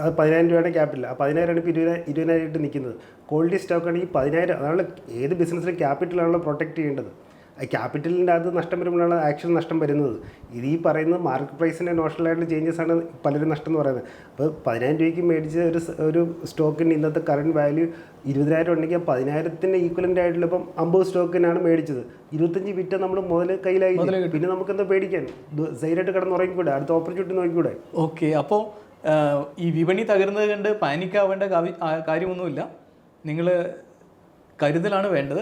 അത് പതിനായിരം രൂപയുടെ ക്യാപിറ്റൽ ആ പതിനായിരമാണ് ഇപ്പോൾ ഇരുപതിനായിരം ഇരുപതിനായിരമായിട്ട് നിൽക്കുന്നത്. ക്വാളിറ്റി സ്റ്റോക്ക് ആണെങ്കിൽ പതിനായിരം. അതാണ് ഏത് ബിസിനസ്സിലും ക്യാപിറ്റലാണല്ലോ പ്രൊട്ടക്റ്റ് ചെയ്യേണ്ടത്. ക്യാപിറ്റലിന്റെ അത് നഷ്ടം വരുമ്പോഴാണ് ആക്ച്വൽ നഷ്ടം വരുന്നത്. ഇത് ഈ പറയുന്നത് മാർക്കറ്റ് പ്രൈസിന്റെ നോഷണലായിട്ടുള്ള ചേഞ്ചസ് ആണ് പലരും നഷ്ടം എന്ന് പറയുന്നത്. അപ്പോൾ പതിനായിരം രൂപയ്ക്ക് മേടിച്ച ഒരു ഒരു സ്റ്റോക്കിന്റെ ഇന്നത്തെ കറണ്ട് വാല്യൂ ഇരുപതിനായിരം ഉണ്ടെങ്കിൽ ആ പതിനായിരത്തിന് ഈക്വലന്റ് ആയിട്ടുള്ള ഇപ്പം അമ്പത് സ്റ്റോക്കിനാണ് മേടിച്ചത്. ഇരുപത്തഞ്ച് വിറ്റ നമ്മൾ മുതൽ കയ്യിലായി പിന്നെ നമുക്ക് എന്താ പേടിക്കാൻ സൈഡായിട്ട് കിടന്ന് ഉറങ്ങിക്കൂടെ? അടുത്ത ഓപ്പർച്യൂണിറ്റി നോക്കിക്കൂടെ? ഓക്കെ അപ്പോൾ ഈ വിപണി തകരുന്നത് കണ്ട് പാനിക്കാവേണ്ട കാവി- കാര്യമൊന്നുമില്ല. നിങ്ങൾ കരുതലാണ് വേണ്ടത്.